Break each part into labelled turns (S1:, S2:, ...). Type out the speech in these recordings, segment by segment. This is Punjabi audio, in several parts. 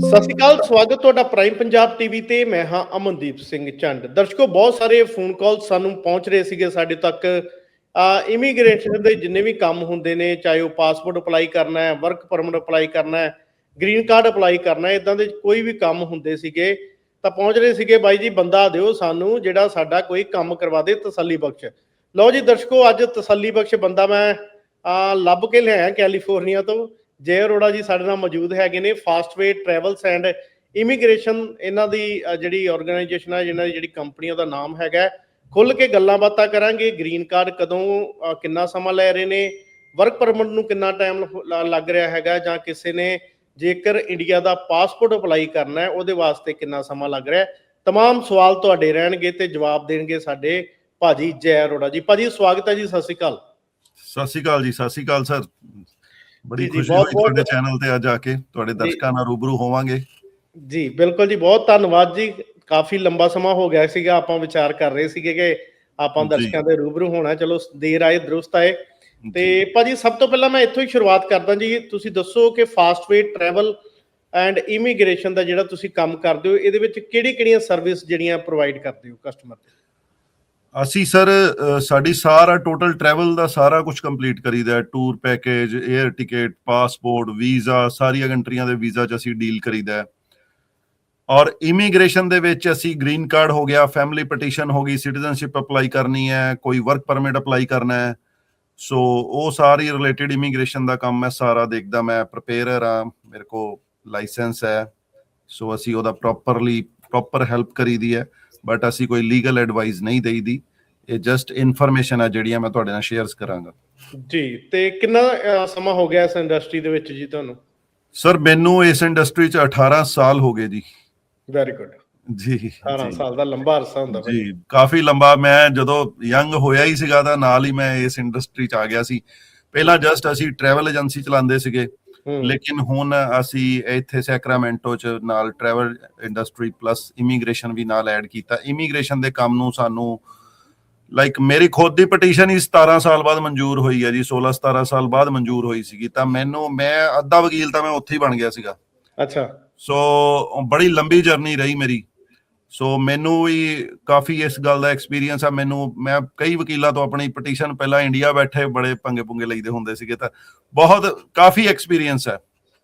S1: ਸਤਿ ਸ਼੍ਰੀ ਅਕਾਲ, ਸਵਾਗਤ ਤੁਹਾਡਾ ਪ੍ਰਾਈਮ ਪੰਜਾਬ ਟੀਵੀ ਤੇ, ਮੈਂ ਹਾਂ ਅਮਨਦੀਪ ਸਿੰਘ ਚੰਡ ਦਰਸ਼ਕੋ, ਬਹੁਤ ਸਾਰੇ ਫੋਨ ਕਾਲ ਸਾਨੂੰ ਪਹੁੰਚ ਰਹੇ ਸੀਗੇ ਸਾਡੇ ਤੱਕ। ਇਮੀਗ੍ਰੇਸ਼ਨ ਦੇ ਜਿੰਨੇ ਵੀ ਕੰਮ ਹੁੰਦੇ ਨੇ, ਚਾਹੇ ਉਹ ਪਾਸਪੋਰਟ ਅਪਲਾਈ ਕਰਨਾ ਹੈ ਵਰਕ ਪਰਮਿਟ ਅਪਲਾਈ ਕਰਨਾ ਹੈ ਗ੍ਰੀਨ ਕਾਰਡ ਅਪਲਾਈ ਕਰਨਾ ਹੈ ਇਦਾਂ ਦੇ ਕੋਈ ਵੀ ਕੰਮ ਹੁੰਦੇ ਸੀਗੇ, ਤਾਂ ਪਹੁੰਚ ਰਹੇ ਸੀਗੇ ਬਾਈ ਜੀ, ਬੰਦਾ ਦਿਓ ਸਾਨੂੰ ਜਿਹੜਾ ਸਾਡਾ ਕੋਈ ਕੰਮ ਕਰਵਾ ਦੇ ਤਸੱਲੀ ਬਖਸ਼। ਲਓ ਜੀ, ਦਰਸ਼ਕੋ, ਅੱਜ ਤਸੱਲੀ ਬਖਸ਼ ਬੰਦਾ ਮੈਂ ਲੱਭ ਕੇ ਲਿਆਇਆ ਕੈਲੀਫੋਰਨੀਆ ਤੋਂ। ਜੈ ਅਰੋੜਾ ਜੀ ਸਾਡੇ ਨਾਲ ਮੌਜੂਦ ਹੈਗੇ ਨੇ ਫਾਸਟਵੇ ਟਰੈਵਲਸ ਐਂਡ ਇਮੀਗ੍ਰੇਸ਼ਨ ਇਹਨਾਂ ਦੀ ਅ, ਜਿਹੜੀ ਆਰਗੇਨਾਈਜੇਸ਼ਨ ਹੈ ਜਿਹਨਾਂ ਦੀ ਜਿਹੜੀ ਕੰਪਨੀ ਦਾ ਨਾਮ ਹੈਗਾ ਖੁੱਲ ਕੇ ਗੱਲਾਂ ਬਾਤਾਂ ਕਰਾਂਗੇ ਗ੍ਰੀਨ ਕਾਰਡ ਕਦੋਂ ਅ, ਕਿੰਨਾ ਸਮਾਂ ਲੈ ਰਹੇ ਨੇ ਵਰਕ ਪਰਮਿਟ ਨੂੰ ਕਿੰਨਾ ਟਾਈਮ ਲੱਗ ਰਿਹਾ ਹੈਗਾ ਜਾਂ ਕਿਸੇ ਨੇ ਜੇਕਰ ਇੰਡੀਆ ਦਾ ਪਾਸਪੋਰਟ ਅਪਲਾਈ ਕਰਨਾ ਹੈ ਉਹਦੇ ਵਾਸਤੇ ਕਿੰਨਾ ਸਮਾਂ ਲੱਗ ਰਿਹਾ ਹੈ तमाम ਸਵਾਲ ਤੁਹਾਡੇ ਰਹਿਣਗੇ ਤੇ ਜਵਾਬ ਦੇਣਗੇ ਸਾਡੇ ਭਾਜੀ ਜੈ ਅਰੋੜਾ ਜੀ ਭਾਜੀ ਸਵਾਗਤ ਹੈ ਜੀ ਸਤਿ ਸ਼੍ਰੀ ਅਕਾਲ
S2: ਸਤਿ ਸ਼੍ਰੀ ਅਕਾਲ ਜੀ ਸਤਿ ਸ਼੍ਰੀ ਅਕਾਲ ਸਰ ਬੜੀ ਖੁਸ਼ੀ ਹੋਈ ਤੁਹਾਡੇ ਚੈਨਲ ਤੇ ਅੱਜ ਆ ਕੇ। ਤੁਹਾਡੇ ਦਰਸ਼ਕਾਂ ਨਾਲ ਰੂਬਰੂ ਹੋਵਾਂਗੇ।
S1: ਜੀ ਬਿਲਕੁਲ ਜੀ ਬਹੁਤ ਧੰਨਵਾਦ ਜੀ। ਕਾਫੀ ਲੰਬਾ ਸਮਾਂ ਹੋ ਗਿਆ ਸੀਗਾ ਆਪਾਂ ਵਿਚਾਰ ਕਰ ਰਹੇ ਸੀਗੇ ਕਿ ਆਪਾਂ। ਦਰਸ਼ਕਾਂ ਦੇ ਰੂਬਰੂ ਹੋਣਾ। ਚਲੋ ਦੇਰ ਆਏ ਦਰੁਸਤ ਆਏ। ਤੇ ਭਾਜੀ ਸਭ ਤੋਂ ਪਹਿਲਾਂ ਮੈਂ ਇੱਥੋਂ ਹੀ ਸ਼ੁਰੂਆਤ ਕਰਦਾ ਜੀ। ਤੁਸੀਂ ਦੱਸੋ ਕਿ ਫਾਸਟਵੇ ਟਰੈਵਲ ਐਂਡ ਇਮੀਗ੍ਰੇਸ਼ਨ ਦਾ ਜਿਹੜਾ ਤੁਸੀਂ ਕੰਮ ਕਰਦੇ ਹੋ ਇਹਦੇ ਵਿੱਚ ਕਿਹੜੀ ਕਿਹੜੀਆਂ ਸਰਵਿਸ ਜਿਹੜੀਆਂ ਪ੍ਰੋਵਾਈਡ ਕਰਦੇ ਹੋ ਕਸਟਮਰ
S2: ਅਸੀਂ ਸਰ ਸਾਡੀ ਸਾਰਾ ਟੋਟਲ ਟਰੈਵਲ ਦਾ ਸਾਰਾ ਕੁਝ ਕੰਪਲੀਟ ਕਰੀਦਾ tour package air ticket passport visa ਸਾਰੀਆਂ ਕੰਟਰੀਆਂ ਦੇ ਵੀਜ਼ਾ 'ਚ ਅਸੀਂ ਡੀਲ ਕਰੀਦਾ ਔਰ ਇਮੀਗ੍ਰੇਸ਼ਨ ਦੇ ਵਿੱਚ ਅਸੀਂ ਗ੍ਰੀਨ ਕਾਰਡ ਹੋ ਗਿਆ ਫੈਮਿਲੀ ਪਟੀਸ਼ਨ ਹੋ ਗਈ ਸਿਟੀਜ਼ਨਸ਼ਿਪ ਅਪਲਾਈ ਕਰਨੀ ਹੈ, ਕੋਈ ਵਰਕ ਪਰਮਿਟ ਅਪਲਾਈ ਕਰਨਾ ਹੈ। ਸੋ ਉਹ ਸਾਰੀ ਰਿਲੇਟਡ ਇਮੀਗ੍ਰੇਸ਼ਨ ਦਾ ਕੰਮ ਮੈਂ ਸਾਰਾ ਦੇਖਦਾ, ਮੈਂ ਪ੍ਰਪੇਅਰਰ ਆ ਮੇਰੇ ਕੋ ਲਾਇਸੈਂਸ ਹੈ। ਸੋ ਅਸੀਂ ਉਹਦਾ ਪ੍ਰੋਪਰਲੀ ਪ੍ਰੋਪਰ ਹੈਲਪ ਕਰੀਦੀ ਹੈ। ਬਟ ਅਸੀਂ ਕੋਈ ਲੀਗਲ ਐਡਵਾਈਸ ਨਹੀਂ ਦੇਈਦੀ। ਇਹ ਜਸਟ ਇਨਫੋਰਮੇਸ਼ਨ ਹੈ ਜਿਹੜੀਆਂ ਮੈਂ ਤੁਹਾਡੇ ਨਾਲ ਸ਼ੇਅਰਸ ਕਰਾਂਗਾ।
S1: ਜੀ ਤੇ ਕਿੰਨਾ ਸਮਾਂ ਹੋ ਗਿਆ ਇਸ ਇੰਡਸਟਰੀ ਦੇ ਵਿੱਚ ਜੀ ਤੁਹਾਨੂੰ?
S2: ਸਰ ਮੈਨੂੰ ਇਸ ਇੰਡਸਟਰੀ 'ਚ 18 ਸਾਲ ਹੋ ਗਏ ਜੀ।
S1: ਵੈਰੀ ਗੁੱਡ
S2: ਜੀ
S1: 18
S2: ਜੀ,
S1: ਸਾਲ ਦਾ ਲੰਬਾ ਅਰਸਾ ਹੁੰਦਾ।
S2: ਜੀ ਕਾਫੀ ਲੰਬਾ। ਮੈਂ ਜਦੋਂ ਯੰਗ ਹੋਇਆ ਹੀ ਸੀਗਾ ਤਾਂ ਨਾਲ ਹੀ ਮੈਂ ਇਸ ਇੰਡਸਟਰੀ 'ਚ ਆ ਗਿਆ ਸੀ। ਪਹਿਲਾਂ ਜਸਟ ਅਸੀਂ ਟਰੈਵਲ ਏਜੰਸੀ ਚਲਾਉਂਦੇ ਸੀਗੇ। ਲੇਕਿਨ ਹੁਣ ਅਸੀਂ ਇੱਥੇ ਸੈਕਰਾਮੈਂਟੋ 'ਚ ਨਾਲ ਟਰੈਵਲ ਇੰਡਸਟਰੀ ਪਲੱਸ ਇਮੀਗ੍ਰੇਸ਼ਨ ਵੀ ਨਾਲ ਐਡ ਕੀਤਾ। ਇਮੀਗ੍ਰੇਸ਼ਨ ਦੇ ਕੰਮ ਨੂੰ ਸਾਨੂੰ ਲਾਈਕ ਮੇਰੀ ਖੁਦ ਦੀ ਪਟੀਸ਼ਨ ਹੀ 17 ਸਾਲ ਬਾਅਦ ਮਨਜ਼ੂਰ ਹੋਈ ਹੈ ਜੀ 16 17 ਸਾਲ ਬਾਅਦ ਮਨਜ਼ੂਰ ਹੋਈ ਸੀਗੀ। ਤਾਂ ਮੈਨੂੰ ਮੈਂ ਅੱਧਾ ਵਕੀਲ ਤਾਂ ਮੈਂ ਉੱਥੇ ਹੀ ਬਣ ਗਿਆ ਸੀਗਾ।
S1: ਅੱਛਾ।
S2: ਸੋ ਬੜੀ ਲੰਬੀ ਜਰਨੀ ਰਹੀ ਮੇਰੀ। ਸੋ ਮੈਨੂੰ ਵੀ ਕਾਫੀ ਇਸ ਗੱਲ ਦਾ ਐਕਸਪੀਰੀਅੰਸ ਆ। ਮੈਨੂੰ, ਮੈਂ ਕਈ ਵਕੀਲਾਂ ਤੋਂ ਆਪਣੀ ਪਟੀਸ਼ਨ ਪਹਿਲਾਂ ਇੰਡੀਆ ਬੈਠੇ ਬੜੇ ਪੰਗੇ ਪੁੰਗੇ ਲਈਦੇ ਹੁੰਦੇ ਸੀਗੇ ਤਾਂ ਬਹੁਤ ਕਾਫੀ ਐਕਸਪੀਰੀਅੰਸ ਹੈ